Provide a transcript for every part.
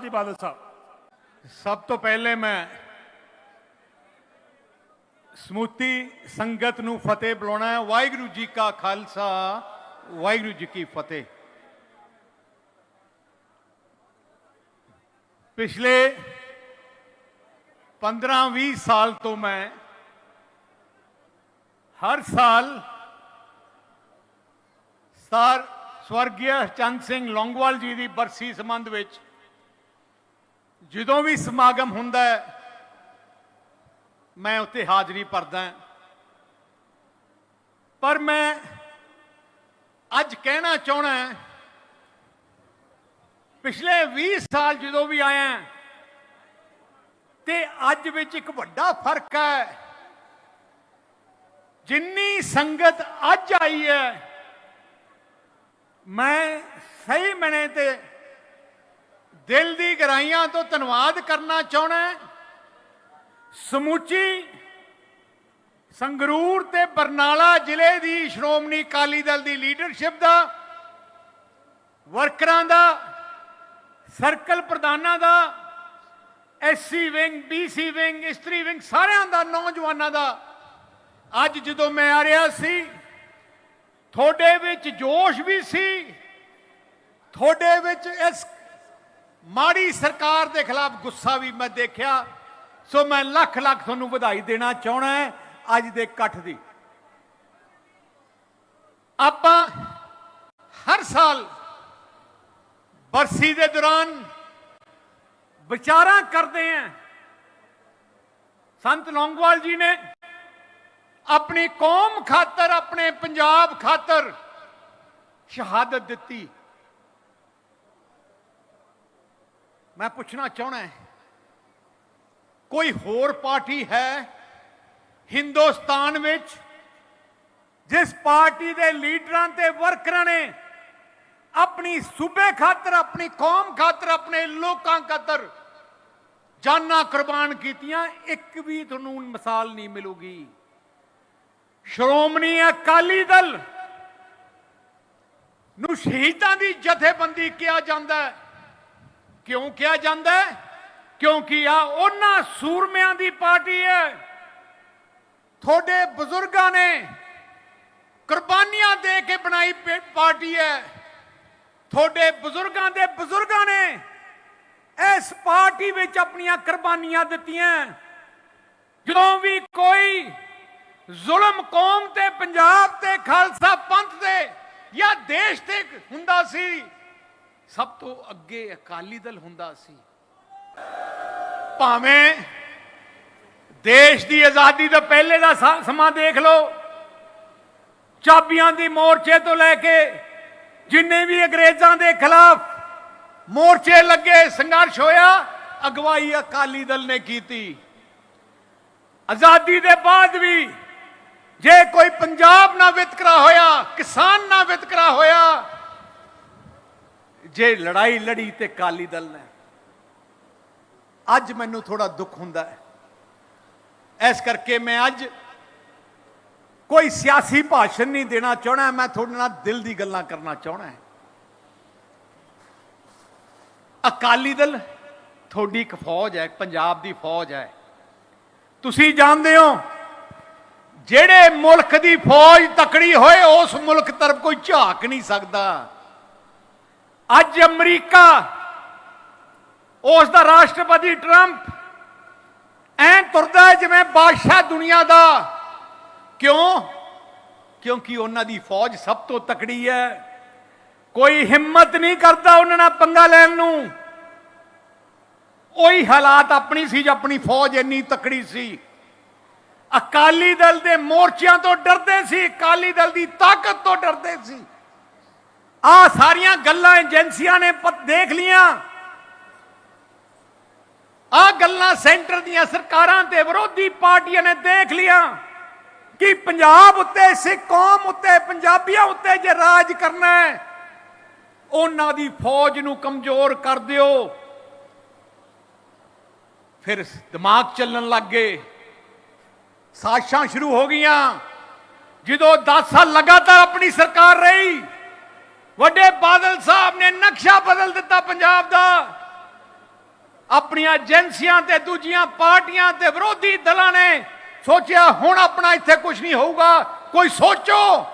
ਲਓ ਜੀ ਬਾਦਲ ਸਾਹਿਬ। ਸਭ ਤੋਂ ਪਹਿਲੇ ਮੈਂ ਸਮੂਤੀ ਸੰਗਤ ਨੂੰ ਫਤਿਹ ਬੁਲਾਉਣਾ ਹੈ। ਵਾਹਿਗੁਰੂ ਜੀ ਕਾ ਖਾਲਸਾ, ਵਾਹਿਗੁਰੂ ਜੀ ਕੀ ਫਤਿਹ। ਪਿਛਲੇ 15-20 ਸਾਲ ਤੋਂ ਮੈਂ ਹਰ ਸਾਲ ਸਰ ਸਵਰਗੀ ਚੰਦ ਸਿੰਘ ਲੌਂਗਵਾਲ ਜੀ ਦੀ ਬਰਸੀ ਸੰਬੰਧ ਵਿੱਚ ਜਦੋਂ ਵੀ ਸਮਾਗਮ ਹੁੰਦਾ ਹੈ, ਮੈਂ ਉੱਤੇ ਹਾਜ਼ਰੀ ਭਰਦਾ ਪਰ ਮੈਂ ਅੱਜ ਕਹਿਣਾ ਚਾਹਣਾ ਪਿਛਲੇ 20 ਸਾਲ ਜਦੋਂ ਵੀ ਆਇਆ ਤੇ ਅੱਜ ਵਿੱਚ ਇੱਕ ਵੱਡਾ ਫ਼ਰਕ ਹੈ, ਜਿੰਨੀ ਸੰਗਤ ਅੱਜ ਆਈ ਹੈ, ਮੈਂ ਸਹੀ ਮਣੇ ਤੇ ਦਿਲ ਦੀ ਗਹਿਰਾਈਆਂ ਤੋਂ ਧੰਨਵਾਦ ਕਰਨਾ ਚਾਹਣਾ ਸਮੁੱਚੀ ਸੰਗਰੂਰ ਤੇ ਬਰਨਾਲਾ ਜ਼ਿਲ੍ਹੇ ਦੀ ਸ਼੍ਰੋਮਣੀ ਅਕਾਲੀ ਦਲ ਦੀ ਲੀਡਰਸ਼ਿਪ ਦਾ ਵਰਕਰਾਂ ਦਾ ਸਰਕਲ ਪ੍ਰਧਾਨਾਂ ਦਾ ਐਸਸੀ ਵਿੰਗ ਬੀਸੀ ਵਿੰਗ ਇਸਤਰੀ ਵਿੰਗ ਸਾਰਿਆਂ ਦਾ, ਨੌਜਵਾਨਾਂ ਦਾ। ਅੱਜ ਜਦੋਂ ਮੈਂ ਆ ਰਿਹਾ ਸੀ, ਤੁਹਾਡੇ ਵਿੱਚ ਜੋਸ਼ ਵੀ ਸੀ, ਤੁਹਾਡੇ ਵਿੱਚ ਇਸ ਮਾੜੀ ਸਰਕਾਰ ਦੇ ਖਿਲਾਫ ਗੁੱਸਾ ਵੀ ਮੈਂ ਦੇਖਿਆ। ਸੋ ਮੈਂ ਲੱਖ ਲੱਖ ਤੁਹਾਨੂੰ ਵਧਾਈ ਦੇਣਾ ਚਾਹਣਾ ਹੈ ਅੱਜ ਦੇ ਇਕੱਠ ਦੀ। ਆਪਾਂ ਹਰ ਸਾਲ ਬਰਸੀ ਦੇ ਦੌਰਾਨ ਵਿਚਾਰਾਂ ਕਰਦੇ ਆਂ ਸੰਤ ਲੌਂਗਵਾਲ ਜੀ ਨੇ ਆਪਣੀ ਕੌਮ ਖਾਤਰ, ਆਪਣੇ ਪੰਜਾਬ ਖਾਤਰ ਸ਼ਹਾਦਤ ਦਿੱਤੀ। ਮੈਂ ਪੁੱਛਣਾ ਚਾਹਣਾ ਕੋਈ ਹੋਰ ਪਾਰਟੀ ਹੈ ਹਿੰਦੁਸਤਾਨ ਵਿੱਚ ਜਿਸ ਪਾਰਟੀ ਦੇ ਲੀਡਰਾਂ ਤੇ ਵਰਕਰਾਂ ਨੇ ਆਪਣੀ ਸੂਬੇ ਖਾਤਰ, ਆਪਣੀ ਕੌਮ ਖਾਤਰ, ਆਪਣੇ ਲੋਕਾਂ ਖਾਤਰ ਜਾਨਾਂ ਕੁਰਬਾਨ ਕੀਤੀਆਂ, ਇੱਕ ਵੀ ਤੁਹਾਨੂੰ ਮਿਸਾਲ ਨਹੀਂ ਮਿਲੂਗੀ। ਸ਼੍ਰੋਮਣੀ ਅਕਾਲੀ ਦਲ ਨੂੰ ਸ਼ਹੀਦਾਂ ਦੀ ਜਥੇਬੰਦੀ ਕਿਹਾ ਜਾਂਦਾ ਹੈ। ਕਿਉਂ ਕਿਹਾ ਜਾਂਦਾ ਹੈ? ਕਿਉਂਕਿ ਆ ਉਹਨਾਂ ਸੂਰਮਿਆਂ ਦੀ ਪਾਰਟੀ ਹੈ। ਤੁਹਾਡੇ ਬਜ਼ੁਰਗਾਂ ਨੇ ਕੁਰਬਾਨੀਆਂ ਦੇ ਕੇ ਬਣਾਈ ਪਾਰਟੀ ਹੈ। ਤੁਹਾਡੇ ਬਜ਼ੁਰਗਾਂ ਦੇ ਬਜ਼ੁਰਗਾਂ ਨੇ ਇਸ ਪਾਰਟੀ ਵਿੱਚ ਆਪਣੀਆਂ ਕੁਰਬਾਨੀਆਂ ਦਿੱਤੀਆਂ। ਜਦੋਂ ਵੀ ਕੋਈ ਜ਼ੁਲਮ ਕੌਮ ਤੇ, ਪੰਜਾਬ ਤੇ, ਖਾਲਸਾ ਪੰਥ ਤੇ ਜਾਂ ਦੇਸ਼ ਤੇ ਹੁੰਦਾ ਸੀ ਸਭ ਤੋਂ ਅੱਗੇ ਅਕਾਲੀ ਦਲ ਹੁੰਦਾ ਸੀ। ਭਾਵੇਂ ਦੇਸ਼ ਦੀ ਆਜ਼ਾਦੀ ਦਾ ਪਹਿਲੇ ਦਾ ਸਮਾਂ ਦੇਖ ਲਓ, ਚਾਬੀਆਂ ਦੀ ਮੋਰਚੇ ਤੋਂ ਲੈ ਕੇ ਜਿੰਨੇ ਵੀ ਅੰਗਰੇਜ਼ਾਂ ਦੇ ਖਿਲਾਫ ਮੋਰਚੇ ਲੱਗੇ, ਸੰਘਰਸ਼ ਹੋਇਆ, ਅਗਵਾਈ ਅਕਾਲੀ ਦਲ ਨੇ ਕੀਤੀ। ਆਜ਼ਾਦੀ ਦੇ ਬਾਅਦ ਵੀ ਜੇ ਕੋਈ ਪੰਜਾਬ ਨਾਲ ਵਿਤਕਰਾ ਹੋਇਆ, ਕਿਸਾਨ ਨਾਲ ਵਿਤਕਰਾ ਹੋਇਆ ਜੇ ਲੜਾਈ ਲੜੀ ਤੇ ਕਾਲੀ ਦਲ ਨੇ। ਅੱਜ ਮੈਨੂੰ ਥੋੜਾ ਦੁੱਖ ਹੁੰਦਾ ਹੈ। ਇਸ ਕਰਕੇ ਮੈਂ ਅੱਜ ਕੋਈ ਸਿਆਸੀ ਭਾਸ਼ਣ ਨਹੀਂ ਦੇਣਾ ਚਾਹਣਾ ਮੈਂ ਤੁਹਾਡੇ ਨਾਲ ਦਿਲ ਦੀ ਗੱਲਾਂ ਕਰਨਾ ਚਾਹਣਾ ਅਕਾਲੀ ਦਲ ਤੁਹਾਡੀ ਇੱਕ ਫੌਜ ਹੈ, ਪੰਜਾਬ ਦੀ ਫੌਜ ਹੈ। ਤੁਸੀਂ ਜਾਣਦੇ ਹੋ, ਜਿਹੜੇ ਮੁਲਕ ਦੀ ਫੌਜ ਤਕੜੀ ਹੋਏ, ਉਸ ਮੁਲਕ ਤਰਫ ਕੋਈ ਝਾਕ ਨਹੀਂ ਸਕਦਾ। ਅੱਜ ਅਮਰੀਕਾ ਉਸ ਦਾ ਰਾਸ਼ਟਰਪਤੀ ਟਰੰਪ ਐਂ ਤੁਰਦਾ ਹੈ ਜਿਵੇਂ ਬਾਦਸ਼ਾਹ ਦੁਨੀਆ ਦਾ। ਕਿਉਂ? ਕਿਉਂਕਿ ਉਹਨਾਂ ਦੀ ਫੌਜ ਸਭ ਤੋਂ ਤਕੜੀ ਹੈ। ਕੋਈ ਹਿੰਮਤ ਨਹੀਂ ਕਰਦਾ ਉਹਨਾਂ ਨਾਲ ਪੰਗਾ ਲੈਣ ਨੂੰ। ਉਹੀ ਹਾਲਾਤ ਆਪਣੀ ਸੀ ਜਦ ਆਪਣੀ ਫੌਜ ਇੰਨੀ ਤਕੜੀ ਸੀ। ਅਕਾਲੀ ਦਲ ਦੇ ਮੋਰਚਿਆਂ ਤੋਂ ਡਰਦੇ ਸੀ, ਅਕਾਲੀ ਦਲ ਦੀ ਤਾਕਤ ਤੋਂ ਡਰਦੇ ਸੀ। ਆ ਸਾਰੀਆਂ ਗੱਲਾਂ ਏਜੰਸੀਆਂ ਨੇ ਦੇਖ ਲੀਆਂ। ਆ ਗੱਲਾਂ ਸੈਂਟਰ ਦੀਆਂ ਸਰਕਾਰਾਂ ਤੇ ਵਿਰੋਧੀ ਪਾਰਟੀਆਂ ਨੇ ਦੇਖ ਲੀਆਂ ਕਿ ਪੰਜਾਬ ਉੱਤੇ, ਸਿੱਖ ਕੌਮ ਉੱਤੇ, ਪੰਜਾਬੀਆਂ ਉੱਤੇ ਜੇ ਰਾਜ ਕਰਨਾ ਹੈ, ਉਹਨਾਂ ਦੀ ਫੌਜ ਨੂੰ ਕਮਜ਼ੋਰ ਕਰ ਦਿਓ। ਫਿਰ ਦਿਮਾਗ ਚੱਲਣ ਲੱਗ ਗਏ। ਸਾਸ਼ਾਂ ਸ਼ੁਰੂ ਹੋ ਗਈਆਂ। ਜਦੋਂ 10 ਸਾਲ ਲਗਾਤਾਰ ਆਪਣੀ ਸਰਕਾਰ ਰਹੀ ਵੱਡੇ ਬਾਦਲ ਸਾਹਿਬ ਨੇ ਨਕਸ਼ਾ ਬਦਲ ਦਿੱਤਾ ਪੰਜਾਬ ਦਾ। ਆਪਣੀਆਂ ਏਜੰਸੀਆਂ ਤੇ ਦੂਜੀਆਂ ਪਾਰਟੀਆਂ ਤੇ ਵਿਰੋਧੀ ਦਲਾਂ ਨੇ ਸੋਚਿਆ ਹੁਣ ਆਪਣਾ ਇੱਥੇ ਕੁਝ ਨਹੀਂ ਹੋਊਗਾ, ਕੋਈ ਸੋਚੋ।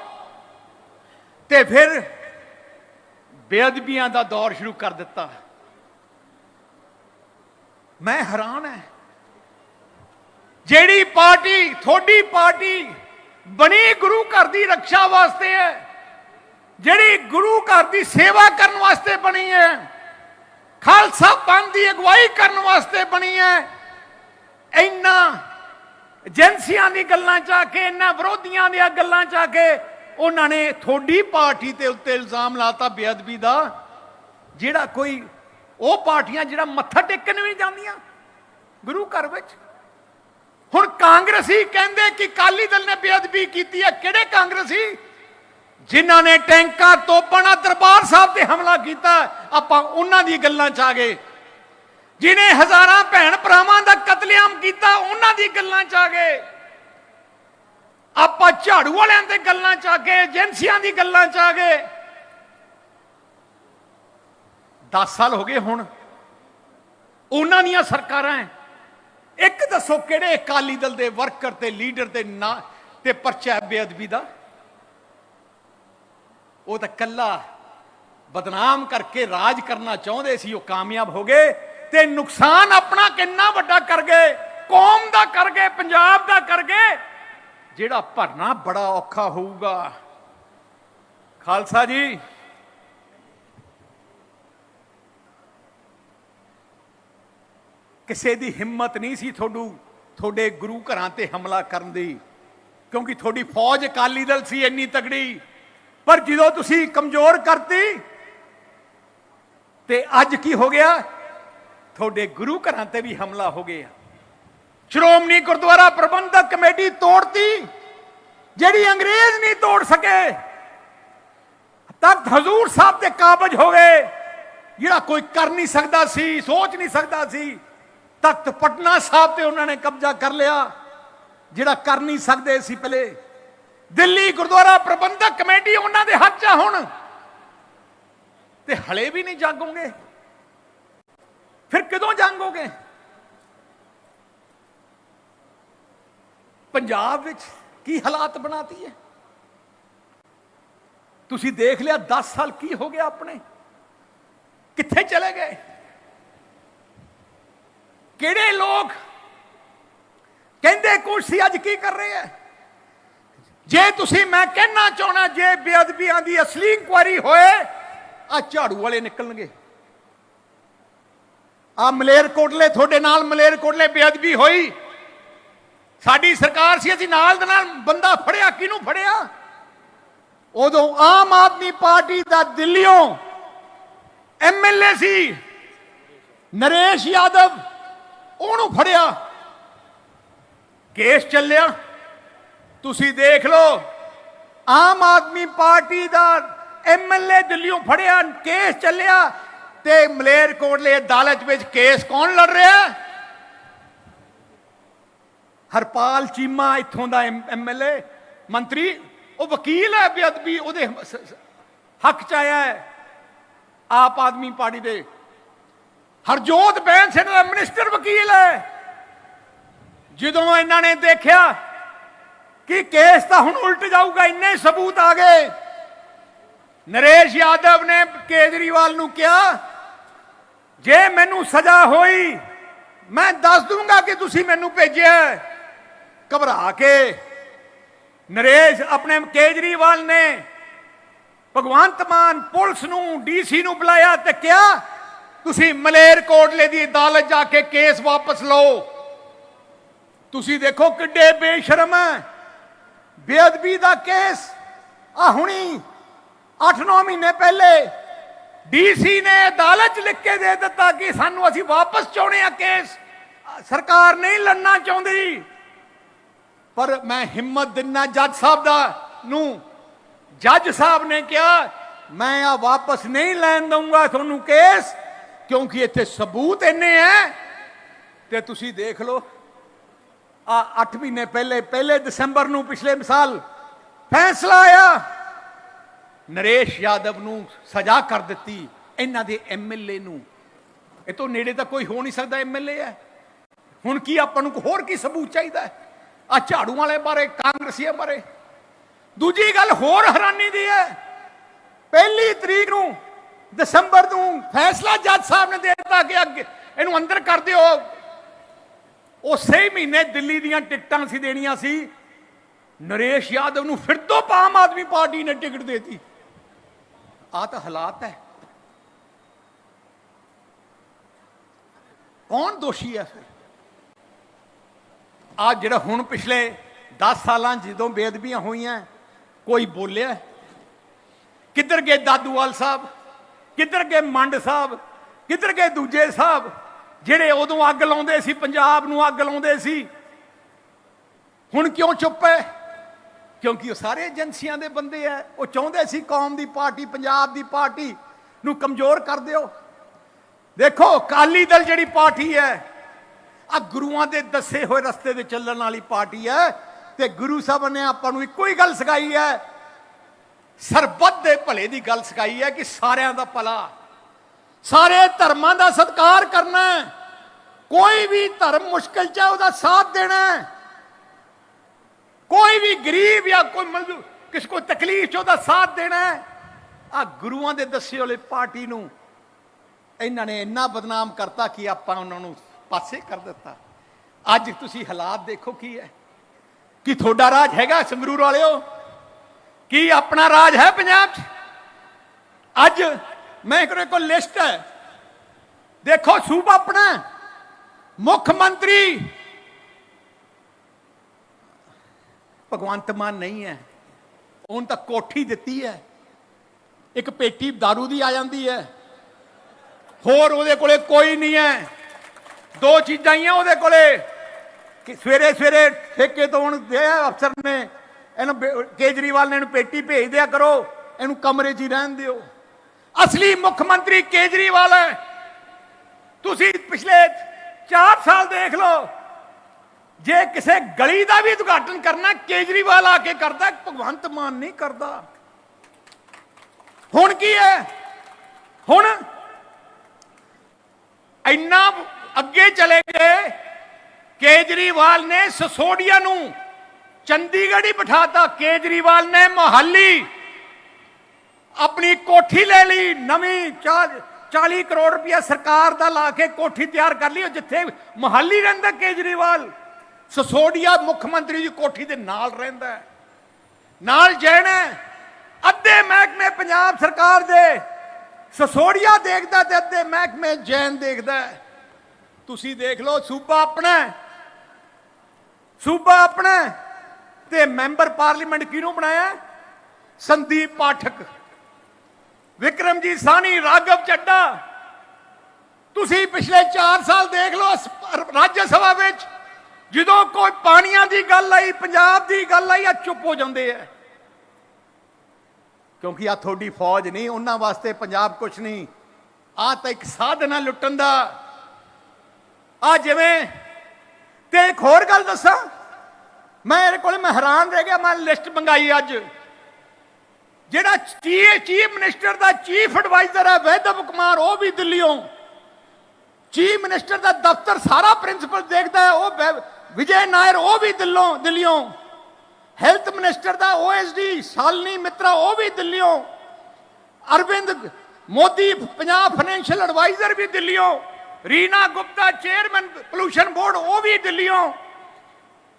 ਤੇ ਫਿਰ ਬੇਅਦਬੀਆਂ ਦਾ ਦੌਰ ਸ਼ੁਰੂ ਕਰ ਦਿੱਤਾ। ਮੈਂ ਹੈਰਾਨ ਹੈ। ਜਿਹੜੀ ਪਾਰਟੀ, ਤੁਹਾਡੀ ਪਾਰਟੀ ਬਣੀ ਗੁਰੂ ਘਰ ਦੀ ਰੱਖਿਆ ਵਾਸਤੇ ਹੈ। ਜਿਹੜੀ ਗੁਰੂ ਘਰ ਦੀ ਸੇਵਾ ਕਰਨ ਵਾਸਤੇ ਬਣੀ ਹੈ, ਖਾਲਸਾ ਪੰਥ ਦੀ ਅਗਵਾਈ ਕਰਨ ਵਾਸਤੇ ਬਣੀ ਹੈ, ਇੰਨਾ ਏਜੰਸੀਆਂ ਦੀ ਗੱਲਾਂ ਚ ਕੇ, ਇੰਨਾ ਵਿਰੋਧੀਆਂ ਦੀਆਂ ਗੱਲਾਂ ਚ ਕੇ ਉਹਨਾਂ ਨੇ ਤੁਹਾਡੀ ਪਾਰਟੀ ਤੇ ਉੱਤੇ ਇਲਜ਼ਾਮ ਲਾਤਾ ਬੇਅਦਬੀ ਦਾ, ਜਿਹੜਾ ਕੋਈ ਉਹ ਪਾਰਟੀਆਂ ਜਿਹੜਾ ਮੱਥਾ ਟੇਕਣ ਵੀ ਜਾਂਦੀਆਂ ਗੁਰੂ ਘਰ ਵਿੱਚ। ਹੁਣ ਕਾਂਗਰਸੀ ਕਹਿੰਦੇ ਕਿ ਕਾਲੀ ਦਲ ਨੇ ਬੇਅਦਬੀ ਕੀਤੀ ਹੈ, ਕਿਹੜੇ ਕਾਂਗਰਸੀ? ਜਿਨ੍ਹਾਂ ਨੇ ਟੈਂਕਾਂ ਤੋਪਾਂ ਨਾਲ ਦਰਬਾਰ ਸਾਹਿਬ ਤੇ ਹਮਲਾ ਕੀਤਾ, ਆਪਾਂ ਉਹਨਾਂ ਦੀ ਗੱਲਾਂ ਚ ਆ ਗਏ। ਜਿਨੇ ਹਜ਼ਾਰਾਂ ਭੈਣ ਭਰਾਵਾਂ ਦਾ ਕਤਲੇਆਮ ਕੀਤਾ, ਉਹਨਾਂ ਦੀ ਗੱਲਾਂ ਚ ਆ ਗਏ। ਆਪਾਂ ਝਾੜੂ ਵਾਲਿਆਂ ਦੇ ਗੱਲਾਂ ਚ ਆ ਗਏ, ਏਜੰਸੀਆਂ ਦੀ ਗੱਲਾਂ ਚ ਆ ਗਏ। 10 ਸਾਲ ਹੋ ਗਏ ਹੁਣ। ਉਹਨਾਂ ਦੀਆਂ ਸਰਕਾਰਾਂ ਇੱਕ ਦੱਸੋ ਕਿਹੜੇ ਅਕਾਲੀ ਦਲ ਦੇ ਵਰਕਰ ਤੇ ਲੀਡਰ ਦੇ ਨਾਂ ਤੇ ਪਰਚਾ ਬੇਅਦਬੀ ਦਾ? ਉਹ ਤਾਂ ਕੱਲਾ ਬਦਨਾਮ ਕਰਕੇ ਰਾਜ ਕਰਨਾ ਚਾਹੁੰਦੇ ਸੀ, ਉਹ ਕਾਮਯਾਬ ਹੋ ਗਏ ਤੇ ਨੁਕਸਾਨ ਆਪਣਾ ਕਿੰਨਾ ਵੱਡਾ ਕਰ ਗਏ, ਕੌਮ ਦਾ ਕਰ ਗਏ, ਪੰਜਾਬ ਦਾ ਕਰ ਗਏ। ਜਿਹੜਾ ਭਰਨਾ ਬੜਾ ਔਖਾ ਹੋਊਗਾ। ਖਾਲਸਾ ਜੀ। ਕਿਸੇ ਦੀ ਹਿੰਮਤ ਨਹੀਂ ਸੀ ਤੁਹਾਨੂੰ ਤੁਹਾਡੇ ਗੁਰੂ ਘਰਾਂ ਤੇ ਹਮਲਾ ਕਰਨ ਦੀ, ਕਿਉਂਕਿ ਤੁਹਾਡੀ ਫੌਜ ਅਕਾਲੀ ਦਲ ਸੀ ਇੰਨੀ ਤਗੜੀ ਪਰ ਜਦੋਂ ਤੁਸੀਂ ਕਮਜ਼ੋਰ ਕਰਤੀ, ਤੇ ਅੱਜ ਕੀ ਹੋ ਗਿਆ? ਤੁਹਾਡੇ ਗੁਰੂ ਘਰਾਂ ਤੇ ਵੀ ਹਮਲਾ ਹੋ ਗਿਆ। ਸ਼੍ਰੋਮਣੀ ਗੁਰਦੁਆਰਾ ਪ੍ਰਬੰਧਕ ਕਮੇਟੀ ਤੋੜਤੀ, ਜਿਹੜੀ ਅੰਗਰੇਜ਼ ਨਹੀਂ ਤੋੜ ਸਕੇ। ਤਖਤ ਹਜ਼ੂਰ ਸਾਹਿਬ ਤੇ ਕਾਬਜ ਹੋ ਗਏ। ਜਿਹੜਾ ਕੋਈ ਕਰ ਨਹੀਂ ਸਕਦਾ ਸੀ, ਸੋਚ ਨਹੀਂ ਸਕਦਾ ਸੀ, ਤਖਤ ਪਟਨਾ ਸਾਹਿਬ ਤੇ ਉਹਨਾਂ ਨੇ ਕਬਜ਼ਾ ਕਰ ਲਿਆ। ਜਿਹੜਾ ਕਰ ਨਹੀਂ ਸਕਦੇ ਸੀ ਪਹਿਲੇ ਦਿੱਲੀ ਗੁਰਦੁਆਰਾ ਪ੍ਰਬੰਧਕ ਕਮੇਟੀ, ਉਹਨਾਂ ਦੇ ਹੱਥ 'ਚ ਆ ਹੁਣ। ਤੇ ਹਲੇ ਵੀ ਨਹੀਂ ਜਾਗੋਗੇ। ਫਿਰ ਕਦੋਂ ਜਾਗੋਗੇ? ਪੰਜਾਬ ਵਿੱਚ ਕੀ ਹਾਲਾਤ ਬਣਾਤੀ ਹੈ? ਤੁਸੀਂ ਦੇਖ ਲਿਆ 10 ਸਾਲ ਕੀ ਹੋ ਗਿਆ ਆਪਣੇ? ਕਿੱਥੇ ਚਲੇ ਗਏ? ਕਿਹੜੇ ਲੋਕ ਕਹਿੰਦੇ ਕੁਛ ਸੀ, ਅੱਜ ਕੀ ਕਰ ਰਹੇ ਹੈ? ਜੇ ਤੁਸੀਂ ਮੈਂ ਕਹਿਣਾ ਚਾਹਣਾ ਜੇ ਬੇਅਦਬੀਆਂ ਦੀ ਅਸਲੀ ਇਨਕੁਆਇਰੀ ਹੋਏ ਆ ਝਾੜੂ ਵਾਲੇ ਨਿਕਲਣਗੇ। ਆ ਮਲੇਰ ਕੋਟਲੇ, ਤੁਹਾਡੇ ਨਾਲ ਮਲੇਰ ਕੋਟਲੇ ਬੇਅਦਬੀ ਹੋਈ। ਸਾਡੀ ਸਰਕਾਰ ਸੀ, ਅਸੀਂ ਨਾਲ ਦੇ ਨਾਲ ਬੰਦਾ ਫੜਿਆ, ਕਿਹਨੂੰ ਫੜਿਆ? ਉਦੋਂ ਆਮ ਆਦਮੀ ਪਾਰਟੀ ਦਾ ਦਿੱਲੀੋਂ ਐਮਐਲਏ ਸੀ, ਨਰੇਸ਼ ਯਾਦਵ, ਉਹਨੂੰ ਫੜਿਆ। ਕੇਸ ਚੱਲਿਆ। ਤੁਸੀਂ ਦੇਖ ਲਓ, ਆਮ ਆਦਮੀ ਪਾਰਟੀ ਦਾ ਐਮਐਲਏ ਦਿੱਲੀੋਂ ਫੜਿਆ, ਕੇਸ ਚੱਲਿਆ ਤੇ ਮਲੇਰ ਕੋਟਲੇ ਅਦਾਲਤ ਵਿੱਚ ਕੇਸ ਕੌਣ ਲੜ ਰਿਹਾ? ਹਰਪਾਲ ਚੀਮਾ ਇੱਥੋਂ ਦਾ ਐਮਐਲਏ ਮੰਤਰੀ, ਉਹ ਵਕੀਲ ਹੈ ਬੇਅਦਬੀ, ਉਹਦੇ ਹੱਕ ਚ ਆਇਆ ਹੈ ਆਪ ਆਦਮੀ ਪਾਰਟੀ ਦੇ। ਹਰਜੋਤ ਬੈਂਸ ਸਿੰਘ ਦਾ ਮਿਨਿਸਟਰ ਵਕੀਲ ਹੈ। ਜਦੋਂ ਇਹਨਾਂ ਨੇ ਦੇਖਿਆ ਕਿ ਕੇਸ ਤਾਂ ਹੁਣ ਉਲਟ ਜਾਊਗਾ, ਇੰਨੇ ਸਬੂਤ ਆ ਗਏ। ਨਰੇਸ਼ ਯਾਦਵ ਨੇ ਕੇਜਰੀਵਾਲ ਨੂੰ ਕਿਹਾ, ਜੇ ਮੈਨੂੰ ਸਜ਼ਾ ਹੋਈ, ਮੈਂ ਦੱਸ ਦੂੰਗਾ ਕਿ ਤੁਸੀਂ ਮੈਨੂੰ ਭੇਜਿਆ ਘਬਰਾ ਕੇ ਨਰੇਸ਼ ਆਪਣੇ ਕੇਜਰੀਵਾਲ ਨੇ ਭਗਵੰਤ ਮਾਨ ਪੁਲਿਸ ਨੂੰ, ਡੀਸੀ ਨੂੰ ਬੁਲਾਇਆ ਤੇ ਕਿਹਾ, ਤੁਸੀਂ ਮਲੇਰ ਕੋਟਲੇ ਦੀ ਅਦਾਲਤ ਜਾ ਕੇ ਕੇਸ ਵਾਪਸ ਲਓ। ਤੁਸੀਂ ਦੇਖੋ ਕਿੱਡੇ ਬੇਸ਼ਰਮ ਹੈ। ਬੇਅਦਬੀ ਦਾ ਕੇਸ। ਆ ਹੁਣੀ 8-9 ਮਹੀਨੇ ਪਹਿਲੇ ਡੀਸੀ ਨੇ ਅਦਾਲਤ 'ਚ ਲਿਖ ਕੇ ਦੇ ਦਿੱਤਾ ਕਿ ਸਾਨੂੰ ਅਸੀਂ ਵਾਪਸ ਚਾਹੁੰਦੇ ਆ ਕੇਸ। ਸਰਕਾਰ ਨਹੀਂ ਲੜਨਾ ਚਾਹੁੰਦੀ। ਪਰ ਮੈਂ ਹਿੰਮਤ ਦਿੰਨਾ ਜੱਜ ਸਾਹਿਬ ਦਾ ਨੂੰ। ਜੱਜ ਸਾਹਿਬ ਨੇ ਕਿਹਾ, ਮੈਂ ਆ ਵਾਪਸ ਨਹੀਂ ਲੈਣ ਦਊਂਗਾ ਤੁਹਾਨੂੰ ਕੇਸ, ਕਿਉਂਕਿ ਇੱਥੇ ਸਬੂਤ ਇੰਨੇ ਹੈ। ਤੇ ਤੁਸੀਂ ਦੇਖ ਲਓ ਆ 8 ਮਹੀਨੇ ਪਹਿਲੇ ਪਹਿਲੇ ਦਸੰਬਰ ਨੂੰ ਪਿਛਲੇ ਮਿਸਾਲ ਫੈਸਲਾ ਆਇਆ। ਨਰੇਸ਼ ਯਾਦਵ ਨੂੰ ਸਜ਼ਾ ਕਰ ਦਿੱਤੀ। ਇਹਨਾਂ ਦੇ ਐਮਐਲਏ ਨੂੰ। ਇਹ ਤੋਂ ਨੇੜੇ ਤਾਂ ਕੋਈ ਹੋ ਨਹੀਂ ਸਕਦਾ ਐਮਐਲਏ ਹੈ। ਹੁਣ ਕੀ ਆਪਾਂ ਨੂੰ ਹੋਰ ਕੀ ਸਬੂਤ ਚਾਹੀਦਾ ਹੈ? ਆ ਝਾੜੂ ਵਾਲੇ ਬਾਰੇ, ਕਾਂਗਰਸੀਆਂ ਬਾਰੇ। ਦੂਜੀ ਗੱਲ ਹੋਰ ਹੈਰਾਨੀ ਦੀ ਹੈ। ਪਹਿਲੀ ਤਰੀਕ ਨੂੰ ਦਸੰਬਰ ਨੂੰ ਫੈਸਲਾ ਜੱਜ ਸਾਹਿਬ ਨੇ ਦੇ ਦਿੱਤਾ ਕਿ ਅੱਗੇ ਇਹਨੂੰ ਅੰਦਰ ਕਰ ਦਿਓ। ਉਸੇ ਹੀ ਮਹੀਨੇ ਦਿੱਲੀ ਦੀਆਂ ਟਿਕਟਾਂ ਸੀ ਦੇਣੀਆਂ ਸੀ। ਨਰੇਸ਼ ਯਾਦਵ ਨੂੰ ਫਿਰ ਤੋਂ ਆਮ ਆਦਮੀ ਪਾਰਟੀ ਨੇ ਟਿਕਟ ਦੇਤੀ। ਆ ਤਾਂ ਹਾਲਾਤ ਹੈ। ਕੌਣ ਦੋਸ਼ੀ ਹੈ ਫਿਰ? ਆ ਜਿਹੜਾ ਹੁਣ ਪਿਛਲੇ 10 ਸਾਲਾਂ ਜਦੋਂ ਬੇਅਦਬੀਆਂ ਹੋਈਆਂ, ਕੋਈ ਬੋਲਿਆ? ਕਿੱਧਰ ਗਏ ਦਾਦੂਵਾਲ ਸਾਹਿਬ? ਕਿੱਧਰ ਗਏ ਮੰਡ ਸਾਹਿਬ? ਕਿੱਧਰ ਗਏ ਦੂਜੇ ਸਾਹਿਬ? ਜਿਹੜੇ ਉਦੋਂ ਅੱਗ ਲਾਉਂਦੇ ਸੀ, ਪੰਜਾਬ ਨੂੰ ਅੱਗ ਲਾਉਂਦੇ ਸੀ। ਹੁਣ ਕਿਉਂ ਚੁੱਪ ਹੈ? ਕਿਉਂਕਿ ਉਹ ਸਾਰੇ ਏਜੰਸੀਆਂ ਦੇ ਬੰਦੇ ਐ। ਉਹ ਚਾਹੁੰਦੇ ਸੀ ਕੌਮ ਦੀ ਪਾਰਟੀ, ਪੰਜਾਬ ਦੀ ਪਾਰਟੀ ਨੂੰ ਕਮਜ਼ੋਰ ਕਰ ਦਿਓ। ਦੇਖੋ ਕਾਲੀ ਦਲ ਜਿਹੜੀ ਪਾਰਟੀ ਹੈ ਆ ਗੁਰੂਆਂ ਦੇ ਦੱਸੇ ਹੋਏ ਰਸਤੇ ਤੇ ਚੱਲਣ ਵਾਲੀ ਪਾਰਟੀ ਹੈ ਤੇ ਗੁਰੂ ਸਾਹਿਬ ਨੇ ਆਪਾਂ ਨੂੰ ਇੱਕੋ ਹੀ ਗੱਲ ਸਿਖਾਈ ਹੈ ਸਰਬੱਤ ਦੇ ਭਲੇ ਦੀ ਗੱਲ ਸਿਖਾਈ ਹੈ ਕਿ ਸਾਰਿਆਂ ਦਾ ਭਲਾ, ਸਾਰੇ ਧਰਮਾਂ ਦਾ ਸਤਿਕਾਰ ਕਰਨਾ ਹੈ। ਕੋਈ ਵੀ ਧਰਮ ਮੁਸ਼ਕਲ ਚ ਹੈ ਉਹਦਾ ਸਾਥ ਦੇਣਾ ਹੈ। ਕੋਈ ਵੀ ਗਰੀਬ ਜਾਂ ਕੋਈ ਮਜ਼ਦੂਰ ਕਿਸ ਕੋ ਤਕਲੀਫ ਚ, ਉਹਦਾ ਸਾਥ ਦੇਣਾ ਹੈ। ਆ ਗੁਰੂਆਂ ਦੇ ਦੱਸੇ ਵਾਲੇ ਪਾਰਟੀ ਨੂੰ ਇਹਨਾਂ ਨੇ ਇੰਨਾ ਬਦਨਾਮ ਕਰਤਾ ਕਿ ਆਪਾਂ ਉਹਨਾਂ ਨੂੰ ਪਾਸੇ ਕਰ ਦਿੱਤਾ। ਅੱਜ ਤੁਸੀਂ ਹਾਲਾਤ ਦੇਖੋ ਕੀ ਹੈ। ਕਿ ਤੁਹਾਡਾ ਰਾਜ ਹੈਗਾ ਸੰਗਰੂਰ ਵਾਲਿਓ? ਕੀ ਆਪਣਾ ਰਾਜ ਹੈ ਪੰਜਾਬ 'ਚ? ਅੱਜ ਮੈਂ ਕੋਲੇ ਕੋਲ ਲਿਸਟ ਹੈ। ਦੇਖੋ ਸੂਬਾ ਆਪਣਾ ਮੁੱਖ ਮੰਤਰੀ। ਭਗਵੰਤ ਮਾਨ ਨਹੀਂ ਹੈ। ਉਹਨੂੰ ਤਾਂ ਕੋਠੀ ਦਿੱਤੀ ਹੈ। ਇੱਕ ਪੇਟੀ दारू ਦੀ ਆ ਜਾਂਦੀ ਹੈ। ਹੋਰ ਉਹਦੇ ਕੋਲੇ ਕੋਈ ਨਹੀਂ ਹੈ। ਦੋ ਚੀਜ਼ਾਂ ਹੀ ਆ ਉਹਦੇ ਕੋਲੇ। ਕਿ ਸਵੇਰੇ ਸਵੇਰੇ ਠੇਕੇ ਤੋਂ ਹੁਣ ਦੇ ਅਫਸਰ ਨੇ, ਇਹਨੂੰ ਕੇਜਰੀਵਾਲ ਨੇ ਇਹਨੂੰ ਪੇਟੀ ਭੇਜ ਦਿਆ ਕਰੋ। ਇਹਨੂੰ ਕਮਰੇ 'ਚ ਹੀ ਰਹਿਣ ਦਿਓ। ਅਸਲੀ ਮੁੱਖ ਮੰਤਰੀ ਕੇਜਰੀਵਾਲ ਹੈ। ਤੁਸੀਂ ਪਿਛਲੇ 4 ਸਾਲ ਦੇਖ ਲਓ। ਜੇ ਕਿਸੇ ਗਲੀ ਦਾ ਵੀ ਉਦਘਾਟਨ ਕਰਨਾ, ਕੇਜਰੀਵਾਲ ਆ ਕੇ ਕਰਦਾ, ਭਗਵੰਤ ਮਾਨ ਨਹੀਂ ਕਰਦਾ। ਹੁਣ ਕੀ ਹੈ? ਹੁਣ ਇੰਨਾ ਅੱਗੇ ਚਲੇ ਗਏ, ਕੇਜਰੀਵਾਲ ਨੇ ਸਸੋਡੀਆ ਨੂੰ ਚੰਡੀਗੜ੍ਹ ਹੀ ਬਿਠਾਤਾ। ਕੇਜਰੀਵਾਲ ਨੇ ਮੋਹਾਲੀ ਆਪਣੀ ਕੋਠੀ ਲੈ ਲਈ, ਨਵੀਂ ਚਾਹ 40 ਕਰੋੜ ਰੁਪਇਆ ਸਰਕਾਰ ਦਾ ਲਾ ਕੇ ਕੋਠੀ ਤਿਆਰ ਕਰ ਲਈ ਜਿੱਥੇ ਮੋਹਾਲੀ ਰਹਿੰਦਾ ਕੇਜਰੀਵਾਲ। ਸਸੋਡੀਆ ਮੁੱਖ ਮੰਤਰੀ ਦੀ ਕੋਠੀ ਦੇ ਨਾਲ ਰਹਿੰਦਾ ਨਾਲ ਜੈਨ ਹੈ। ਅੱਧੇ ਮਹਿਕਮੇ ਪੰਜਾਬ ਸਰਕਾਰ ਦੇ। ਸਸੋੜੀਆ ਦੇਖਦਾ ਤੇ ਅੱਧੇ ਮਹਿਕਮੇ ਜੈਨ ਦੇਖਦਾ ਤੁਸੀਂ ਦੇਖ ਲਓ, ਸੂਬਾ ਆਪਣਾ ਸੂਬਾ ਆਪਣਾ ਤੇ ਮੈਂਬਰ ਪਾਰਲੀਮੈਂਟ ਕਿਹਨੂੰ ਬਣਾਇਆ? ਸੰਦੀਪ ਪਾਠਕ। ਵਿਕਰਮਜੀਤ ਸਾਨੀ ਰਾਘਵ ਚੱਡਾ। ਤੁਸੀਂ ਪਿਛਲੇ 4 ਸਾਲ ਦੇਖ ਲਓ ਰਾਜ ਸਭਾ ਵਿੱਚ ਜਦੋਂ ਕੋਈ ਪਾਣੀਆਂ ਦੀ ਗੱਲ ਆਈ, ਪੰਜਾਬ ਦੀ ਗੱਲ ਆਈ ਆ ਚੁੱਪ ਹੋ ਜਾਂਦੇ ਆ। ਕਿਉਂਕਿ ਆ ਤੁਹਾਡੀ ਫੌਜ ਨਹੀਂ, ਉਹਨਾਂ ਵਾਸਤੇ ਪੰਜਾਬ ਕੁਛ ਨਹੀਂ। ਆ ਤਾਂ ਇੱਕ ਸਾਧਨ ਆ ਲੁੱਟਣ ਦਾ। ਆ ਜਿਵੇਂ, ਤੇ ਇੱਕ ਹੋਰ ਗੱਲ ਦੱਸਾਂ। ਮੈਂ ਇਹਦੇ ਕੋਲ ਮੈਂ ਹੈਰਾਨ ਰਹਿ ਗਿਆ, ਮੈਂ ਲਿਸਟ ਮੰਗਾਈ ਅੱਜ। ਜਿਹੜਾ ਚੀਫ ਮਿਨਿਸਟਰ ਦਾ ਚੀਫ ਐਡਵਾਈਜ਼ਰ ਹੈ, ਵੈਦਵ ਕੁਮਾਰ, ਉਹ ਵੀ ਦਿੱਲੀੋਂ। ਚੀਫ ਮਿਨਿਸਟਰ ਦਾ ਦਫ਼ਤਰ ਸਾਰਾ ਪ੍ਰਿੰਸੀਪਲ ਦੇਖਦਾ ਹੈ, ਉਹ ਵਿਜੇ ਨਾਇਰ, ਉਹ ਵੀ ਦਿੱਲੋਂ ਦਿੱਲੀੋਂ। ਹੈਲਥ ਮਿਨਿਸਟਰ ਦਾ ਓਐਸਡੀ ਸ਼ਾਲਨੀ ਮਿੱਤਰਾ, ਉਹ ਵੀ ਦਿੱਲੀੋਂ। ਅਰਵਿੰਦ ਮੋਦੀ, ਪੰਜਾਬ ਫਾਈਨੈਂਸ਼ੀਅਲ ਐਡਵਾਈਜ਼ਰ ਵੀ ਦਿੱਲੀੋਂ। Reena Gupta, chairman pollution board, ਉਹ ਵੀ ਦਿੱਲੀੋਂ।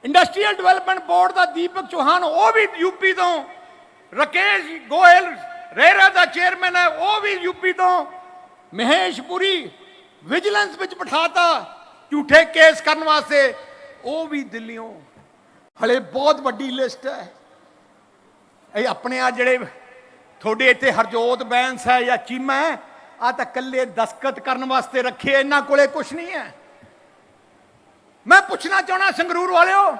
ਇੰਡਸਟਰੀਅਲ ਡਿਵੈਲਪਮੈਂਟ ਬੋਰਡ ਦਾ ਦੀਪਕ ਚੌਹਾਨ, ਉਹ ਵੀ ਯੂਪੀ ਤੋਂ। ਰਕੇਸ਼ ਗੋਇਲ ਰੇਰਾ ਦਾ ਚੇਅਰਮੈਨ ਹੈ, ਉਹ ਵੀ ਯੂਪੀ ਤੋਂ। ਮਹੇਸ਼ ਪੁਰੀ, ਵਿਜੀਲੈਂਸ ਵਿੱਚ ਬਿਠਾਤਾ, ਝੂਠੇ ਕੇਸ ਕਰਨ ਵਾਸਤੇ। ਉਹ ਵੀ ਦਿੱਲੀੋਂ ਹਲੇ ਬਹੁਤ ਵੱਡੀ ਲਿਸਟ ਹੈ। ਇਹ ਆਪਣੇ ਆ ਜਿਹੜੇ ਤੁਹਾਡੇ ਇੱਥੇ ਹਰਜੋਤ ਬੈਂਸ ਹੈ ਜਾਂ ਚੀਮਾ ਹੈ ਆ ਤਾਂ ਕੱਲੇ ਦਸਕਤ ਕਰਨ ਵਾਸਤੇ ਰੱਖੇ ਇਹਨਾਂ ਕੋਲੇ ਕੁਝ ਨਹੀਂ ਹੈ। ਮੈਂ ਪੁੱਛਣਾ ਚਾਹਣਾ ਸੰਗਰੂਰ ਵਾਲਿਓ,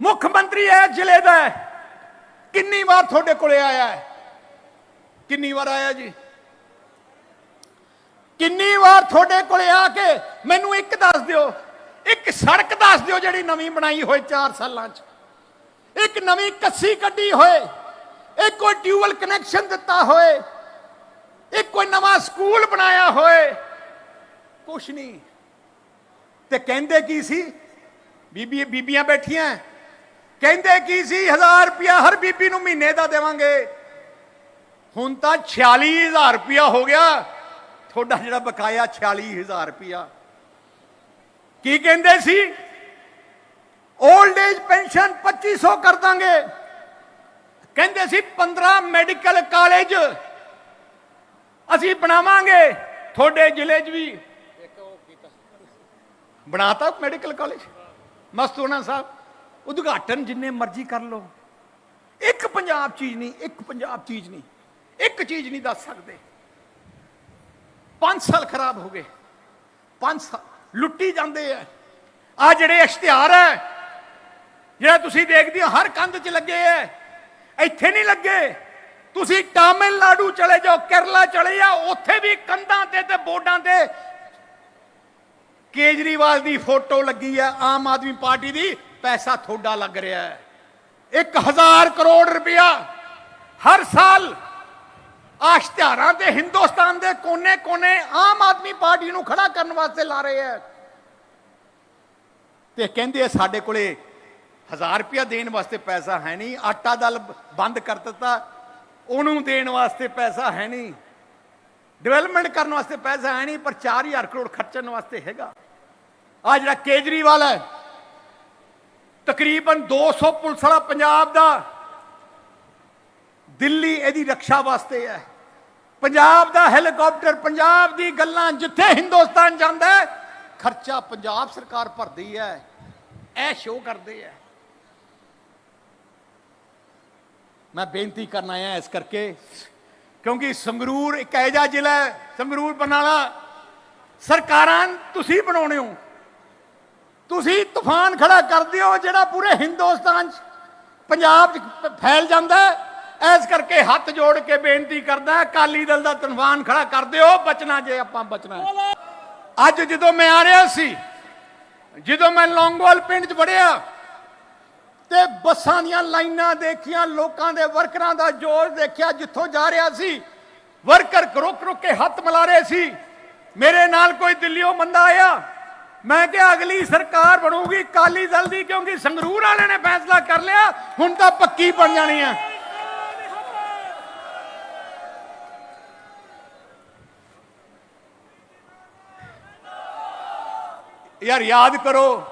ਮੁੱਖ ਮੰਤਰੀ ਹੈ ਜ਼ਿਲ੍ਹੇ ਦਾ ਕਿੰਨੀ ਵਾਰ ਤੁਹਾਡੇ ਕੋਲੇ ਆਇਆ ਹੈ? ਕਿੰਨੀ ਵਾਰ ਆਇਆ ਜੀ? ਕਿੰਨੀ ਵਾਰ ਤੁਹਾਡੇ ਕੋਲੇ ਆ ਕੇ ਮੈਨੂੰ ਇੱਕ ਦੱਸ ਦਿਓ, ਇੱਕ ਸੜਕ ਦੱਸ ਦਿਓ ਜਿਹੜੀ ਨਵੀਂ ਬਣਾਈ ਹੋਏ 4 ਸਾਲਾਂ 'ਚ। ਇੱਕ ਨਵੀਂ ਕੱਸੀ ਕੱਢੀ ਹੋਏ, ਇੱਕ ਕੋਈ ਟਿਊਬਲ ਕਨੈਕਸ਼ਨ ਦਿੱਤਾ ਹੋਏ, ਇੱਕ ਕੋਈ ਨਵਾਂ ਸਕੂਲ ਬਣਾਇਆ ਹੋਏ। ਕੁਛ ਨਹੀਂ। ਤੇ ਕਹਿੰਦੇ ਕੀ ਸੀ? ਬੀਬੀ ਬੀਬੀਆਂ ਬੈਠੀਆਂ। ਕਹਿੰਦੇ ਕੀ ਸੀ? 1000 ਰੁਪਿਆ ਹਰ ਬੀਬੀ ਨੂੰ ਮਹੀਨੇ ਦਾ ਦੇਵਾਂਗੇ। ਹੁਣ ਤਾਂ 46000 ਰੁਪਿਆ ਹੋ ਗਿਆ। ਤੁਹਾਡਾ ਜਿਹੜਾ ਬਕਾਇਆ 46000 ਰੁਪਿਆ ਕੀ ਕਹਿੰਦੇ ਸੀ? 올ਡ ਏਜ ਪੈਨਸ਼ਨ 2500 ਕਰ ਦਾਂਗੇ। ਕਹਿੰਦੇ ਸੀ 15 ਮੈਡੀਕਲ ਕਾਲਜ ਅਸੀਂ ਬਣਾਵਾਂਗੇ। ਤੁਹਾਡੇ ਜ਼ਿਲ੍ਹੇ 'ਚ ਵੀ। ਬਣਾਤਾ ਮੈਡੀਕਲ ਕਾਲਜ? ਮਸਤੂਨਾ ਸਾਹਿਬ। ਉਦਘਾਟਨ ਜਿੰਨੇ ਮਰਜ਼ੀ ਕਰ ਲਓ। ਇੱਕ ਪੰਜਾਬ ਚੀਜ਼ ਨਹੀਂ, ਇੱਕ ਪੰਜਾਬ ਚੀਜ਼ ਨਹੀਂ, ਇੱਕ ਚੀਜ਼ ਨਹੀਂ ਦੱਸ ਸਕਦੇ। 5 ਸਾਲ ਖਰਾਬ ਹੋ ਗਏ। 5 ਸਾਲ ਲੁੱਟੀ ਜਾਂਦੇ ਆ। ਆ ਜਿਹੜੇ ਇਸ਼ਤਿਹਾਰ ਹੈ ਜਿਹੜਾ ਤੁਸੀਂ ਦੇਖਦੇ ਹੋ, ਹਰ ਕੰਧ 'ਚ ਲੱਗੇ ਐ ਇੱਥੇ ਨਹੀਂ ਲੱਗੇ। ਤੁਸੀਂ ਤਾਮਿਲਨਾਡੂ ਚਲੇ ਜਾਓ, ਕੇਰਲਾ ਚਲੇ ਜਾਓ, ਉੱਥੇ ਵੀ ਕੰਧਾਂ ਤੇ ਤੇ ਬੋਰਡਾਂ ਤੇ ਕੇਜਰੀਵਾਲ ਦੀ ਫੋਟੋ ਲੱਗੀ ਹੈ ਆਮ ਆਦਮੀ ਪਾਰਟੀ ਦੀ। ਪੈਸਾ ਥੋੜਾ ਲੱਗ ਰਿਹਾ ਹੈ। 1000 ਕਰੋੜ ਰੁਪਇਆ ਹਰ ਸਾਲ ਆਸ਼ਤਿਹਾਰਾਂ ਇਸ਼ਤਿਹਾਰਾਂ ਤੇ ਹਿੰਦੁਸਤਾਨ ਦੇ ਕੋਨੇ-ਕੋਨੇ ਆਮ ਆਦਮੀ ਪਾਰਟੀ ਨੂੰ ਖੜਾ ਕਰਨ ਵਾਸਤੇ ਲਾ ਰਹੇ ਹੈ। ਤੇ ਕਹਿੰਦੇ ਆ, ਸਾਡੇ ਕੋਲੇ 1000 ਰੁਪਇਆ ਦੇਣ ਵਾਸਤੇ ਪੈਸਾ ਹੈ ਨਹੀਂ, ਆਟਾ ਦਲ ਬੰਦ ਕਰ ਦਿੱਤਾ, ਉਹਨੂੰ ਦੇਣ ਵਾਸਤੇ ਪੈਸਾ ਹੈ ਨਹੀਂ ਡਿਵੈਲਪਮੈਂਟ ਕਰਨ ਵਾਸਤੇ ਪੈਸਾ ਹੈ ਨਹੀਂ, ਪਰ 4000 ਕਰੋੜ ਖਰਚਣ ਵਾਸਤੇ ਹੈਗਾ। ਆ ਜਿਹੜਾ ਕੇਜਰੀਵਾਲ ਹੈ ਤਕਰੀਬਨ 200 ਪੁਲਿਸ ਵਾਲਾ ਪੰਜਾਬ ਦਾ ਦਿੱਲੀ ਇਹਦੀ ਰੱਖਿਆ ਵਾਸਤੇ ਹੈ। ਪੰਜਾਬ ਦਾ ਹੈਲੀਕਾਪਟਰ, ਪੰਜਾਬ ਦੀ ਗੱਲਾਂ ਜਿੱਥੇ ਹਿੰਦੁਸਤਾਨ ਜਾਂਦਾ ਖਰਚਾ ਪੰਜਾਬ ਸਰਕਾਰ ਭਰਦੀ ਹੈ। ਇਹ ਸ਼ੋਅ ਕਰਦੇ ਹੈ। ਮੈਂ ਬੇਨਤੀ ਕਰਨ ਆਇਆ ਇਸ ਕਰਕੇ, ਕਿਉਂਕਿ ਸੰਗਰੂਰ ਇੱਕ ਐਜਾ ਜ਼ਿਲ੍ਹਾ ਹੈ, ਸੰਗਰੂਰ ਬਨਾਲਾ। ਸਰਕਾਰਾਂ ਤੁਸੀਂ ਬਣਾਉਣੇ ਹੋ ਤੁਸੀਂ ਤੂਫਾਨ ਖੜਾ ਕਰਦੇ ਹੋ ਜਿਹੜਾ ਪੂਰੇ ਹਿੰਦੁਸਤਾਨ 'ਚ ਪੰਜਾਬ 'ਚ ਫੈਲ ਜਾਂਦਾ ਹੈ। ਇਸ ਕਰਕੇ ਹੱਥ ਜੋੜ ਕੇ ਬੇਨਤੀ ਕਰਦਾ ਅਕਾਲੀ ਦਲ ਦਾ ਤੂਫਾਨ ਖੜਾ ਕਰਦੇ ਹੋ ਬਚਣਾ ਜੇ ਆਪਾਂ ਬਚਣਾ ਅੱਜ ਜਦੋਂ ਮੈਂ ਆ ਰਿਹਾ ਸੀ, ਜਦੋਂ ਮੈਂ ਲੌਂਗਵਾਲ ਪਿੰਡ 'ਚ ਵੜਿਆ, ਤੇ ਬੱਸਾਂ ਦੀਆਂ ਲਾਈਨਾਂ ਦੇਖੀਆਂ, ਲੋਕਾਂ ਦੇ ਵਰਕਰਾਂ ਦਾ ਜੋਰ ਦੇਖਿਆ, ਜਿੱਥੋਂ ਜਾ ਰਿਹਾ ਸੀ, ਵਰਕਰ ਰੁਕ ਰੁਕ ਕੇ ਹੱਥ ਮਿਲਾ ਰਹੇ ਸੀ। ਮੇਰੇ ਨਾਲ ਕੋਈ ਦਿੱਲੀੋਂ ਬੰਦਾ ਆਇਆ। ਮੈਂ ਕਿਹਾ ਅਗਲੀ ਸਰਕਾਰ ਬਣੂਗੀ ਕਾਲੀ ਦਲ ਦੀ, ਕਿਉਂਕਿ ਸੰਗਰੂਰ ਵਾਲੇ ਨੇ ਫੈਸਲਾ ਕਰ ਲਿਆ, ਹੁਣ ਤਾਂ ਪੱਕੀ ਬਣ ਜਾਣੀ ਹੈ ਯਾਰ ਯਾਦ ਕਰੋ,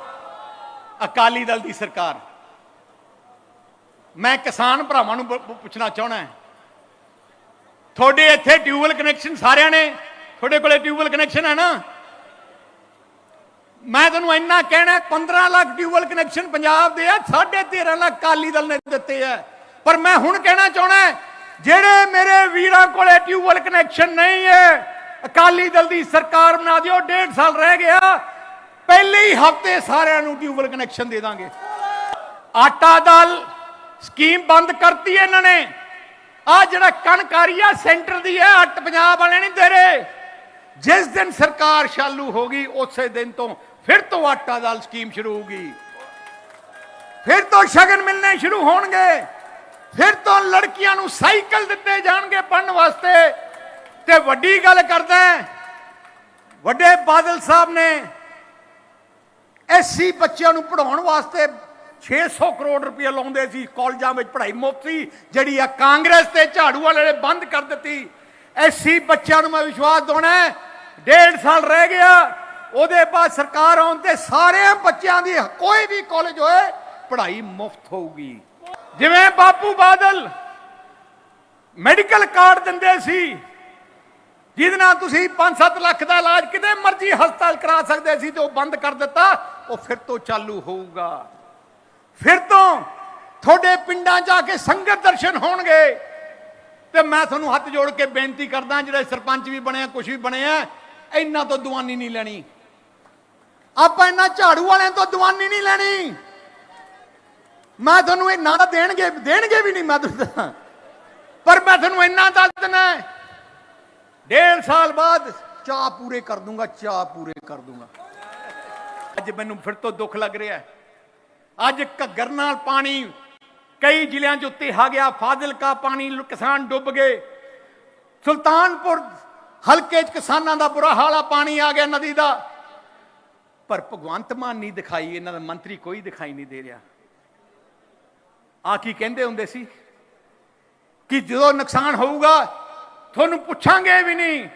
ਅਕਾਲੀ ਦਲ ਦੀ ਸਰਕਾਰ। ਮੈਂ ਕਿਸਾਨ ਭਰਾਵਾਂ ਨੂੰ ਪੁੱਛਣਾ ਚਾਹਣਾ ਤੁਹਾਡੇ ਇੱਥੇ ਟਿਊਬਲ ਕਨੈਕਸ਼ਨ ਸਾਰਿਆਂ ਨੇ, ਤੁਹਾਡੇ ਕੋਲੇ ਟਿਊਬਲ ਕਨੈਕਸ਼ਨ ਹੈ ਨਾ? ਮੈਂ ਤੁਹਾਨੂੰ ਇੰਨਾ ਕਹਿਣਾ 15 ਲੱਖ ਟਿਊਬਲ ਕਨੈਕਸ਼ਨ ਪੰਜਾਬ ਦੇ ਆ 13.5 ਲੱਖ ਕਾਲੀ ਦਲ ਨੇ ਦਿੱਤੇ ਆ। ਪਰ ਮੈਂ ਹੁਣ ਕਹਿਣਾ ਚਾਹਣਾ ਜਿਹੜੇ ਮੇਰੇ ਵੀਰਾਂ ਕੋਲੇ ਟਿਊਬਲ ਕਨੈਕਸ਼ਨ ਨਹੀਂ ਹੈ, ਅਕਾਲੀ ਦਲ ਦੀ ਸਰਕਾਰ ਬਣਾ ਦਿਓ, ਡੇਢ ਸਾਲ ਰਹਿ ਗਿਆ, ਪਹਿਲੇ ਹੀ ਹਫ਼ਤੇ ਸਾਰਿਆਂ ਨੂੰ ਟਿਊਬਲ ਕਨੈਕਸ਼ਨ ਦੇ ਦਾਂਗੇ। ਆਟਾ ਦਾਲ ਸਕੀਮ ਬੰਦ ਕਰਤੀ ਇਹਨਾਂ ਨੇ। ਆ ਜਿਹੜਾ ਕਣਕਾਰੀ ਆ, ਸੈਂਟਰ ਦੀ ਹੈ ਅੱਟ ਪੰਜਾਬ ਵਾਲੇ ਨਹੀਂ ਦੇ ਰਹੇ। ਜਿਸ ਦਿਨ ਸਰਕਾਰ ਚਾਲੂ ਗਈ, ਉਸੇ ਦਿਨ ਤੋਂ ਫਿਰ ਤੋਂ ਆਟਾ ਦਾਲ ਸਕੀਮ ਸ਼ੁਰੂ ਹੋਗੀ ਫਿਰ ਤੋਂ ਸ਼ਗਨ ਮਿਲਣੇ ਸ਼ੁਰੂ ਹੋਣਗੇ। ਫਿਰ ਤੋਂ ਲੜਕੀਆਂ ਨੂੰ ਸਾਈਕਲ ਦਿੱਤੇ ਜਾਣਗੇ ਪੜਨ ਵਾਸਤੇ। ਤੇ ਵੱਡੀ ਗੱਲ ਕਰਦਾ ਵੱਡੇ ਬਾਦਲ ਸਾਹਿਬ ਨੇ ਐਸਸੀ ਬੱਚਿਆਂ ਨੂੰ ਪੜਾਉਣ ਵਾਸਤੇ 600 ਕਰੋੜ ਰੁਪਏ ਲਾਉਂਦੇ ਸੀ, ਕਾਲਜਾਂ ਵਿੱਚ ਪੜ੍ਹਾਈ ਮੁਫਤ ਸੀ ਜਿਹੜੀ ਆ ਕਾਂਗਰਸ ਤੇ ਝਾੜੂ ਵਾਲੇ ਨੇ ਬੰਦ ਕਰ ਦਿੱਤੀ। ਐਸਸੀ ਬੱਚਿਆਂ ਨੂੰ ਮੈਂ ਵਿਸ਼ਵਾਸ ਦਿਵਾਉਣਾ ਡੇਢ ਸਾਲ ਰਹਿ ਗਿਆ। ਉਹਦੇ ਬਾਅਦ ਸਰਕਾਰ ਆਉਣ ਤੇ ਸਾਰੇ ਬੱਚਿਆਂ ਦੀ ਕੋਈ ਵੀ ਕਾਲਜ ਹੋਏ, ਪੜ੍ਹਾਈ ਮੁਫਤ ਹੋਊਗੀ। ਜਿਵੇਂ ਬਾਪੂ ਬਾਦਲ ਮੈਡੀਕਲ ਕਾਰਡ ਦਿੰਦੇ ਸੀ, ਜਿਹਦੇ ਨਾਲ ਤੁਸੀਂ 5-7 ਲੱਖ ਦਾ ਇਲਾਜ ਕਿਤੇ ਮਰਜ਼ੀ ਹਸਪਤਾਲ ਕਰਾ ਸਕਦੇ ਸੀ ਤੇ ਉਹ ਬੰਦ ਕਰ ਦਿੱਤਾ, ਉਹ ਫਿਰ ਤੋਂ ਚਾਲੂ ਹੋਊਗਾ। ਫਿਰ ਤੋਂ ਤੁਹਾਡੇ ਪਿੰਡਾਂ ਜਾ ਕੇ ਸੰਗਤ ਦਰਸ਼ਨ ਹੋਣਗੇ। ਤੇ ਮੈਂ ਤੁਹਾਨੂੰ ਹੱਥ ਜੋੜ ਕੇ ਬੇਨਤੀ ਕਰਦਾ, ਜਿਹੜੇ ਸਰਪੰਚ ਵੀ ਬਣੇ ਆ ਕੁਝ ਵੀ ਬਣੇ ਆ ਇਹਨਾਂ ਤੋਂ ਦੀਵਾਨੀ ਨਹੀਂ ਲੈਣੀ। ਆਪਾਂ ਇਹਨਾਂ ਝਾੜੂ ਵਾਲਿਆਂ ਤੋਂ ਦੀਵਾਨੀ ਨਹੀਂ ਲੈਣੀ। ਮੈਂ ਤੁਹਾਨੂੰ ਇਹ ਨਾ ਦੇਣਗੇ ਦੇਣਗੇ ਵੀ ਨਹੀਂ ਮੈਂ ਤੁਹਾਨੂੰ ਪਰ ਮੈਂ ਤੁਹਾਨੂੰ ਇੰਨਾ ਦੱਸ ਦਿੰਦਾ ਡੇਢ ਸਾਲ ਬਾਅਦ ਚਾਹ ਪੂਰੇ ਕਰ ਦੂੰਗਾ, ਚਾਹ ਪੂਰੇ ਕਰ ਦੂੰਗਾ। ਅੱਜ ਮੈਨੂੰ ਫਿਰ ਤੋਂ ਦੁੱਖ ਲੱਗ ਰਿਹਾ ਅੱਜ ਘੱਗਰ ਨਾਲ ਪਾਣੀ, ਕਈ ਜ਼ਿਲ੍ਹਿਆਂ 'ਚ ਉੱਤੇ ਆ ਗਿਆ, ਫਾਜ਼ਿਲਕਾ ਪਾਣੀ ਕਿਸਾਨ ਡੁੱਬ ਗਏ। ਸੁਲਤਾਨਪੁਰ ਹਲਕੇ 'ਚ ਕਿਸਾਨਾਂ ਦਾ ਬੁਰਾ ਹਾਲ ਆ, ਪਾਣੀ ਆ ਗਿਆ ਨਦੀ ਦਾ। ਪਰ ਭਗਵੰਤ ਮਾਨ ਨਹੀਂ ਦਿਖਾਈ, ਇਹਨਾਂ ਦਾ ਮੰਤਰੀ ਕੋਈ ਦਿਖਾਈ ਨਹੀਂ ਦੇ ਰਿਹਾ। ਆ ਕੀ ਕਹਿੰਦੇ ਹੁੰਦੇ ਸੀ? ਕਿ ਜਦੋਂ ਨੁਕਸਾਨ ਹੋਊਗਾ, ਤੁਹਾਨੂੰ ਪੁੱਛਾਂਗੇ ਵੀ ਨਹੀਂ।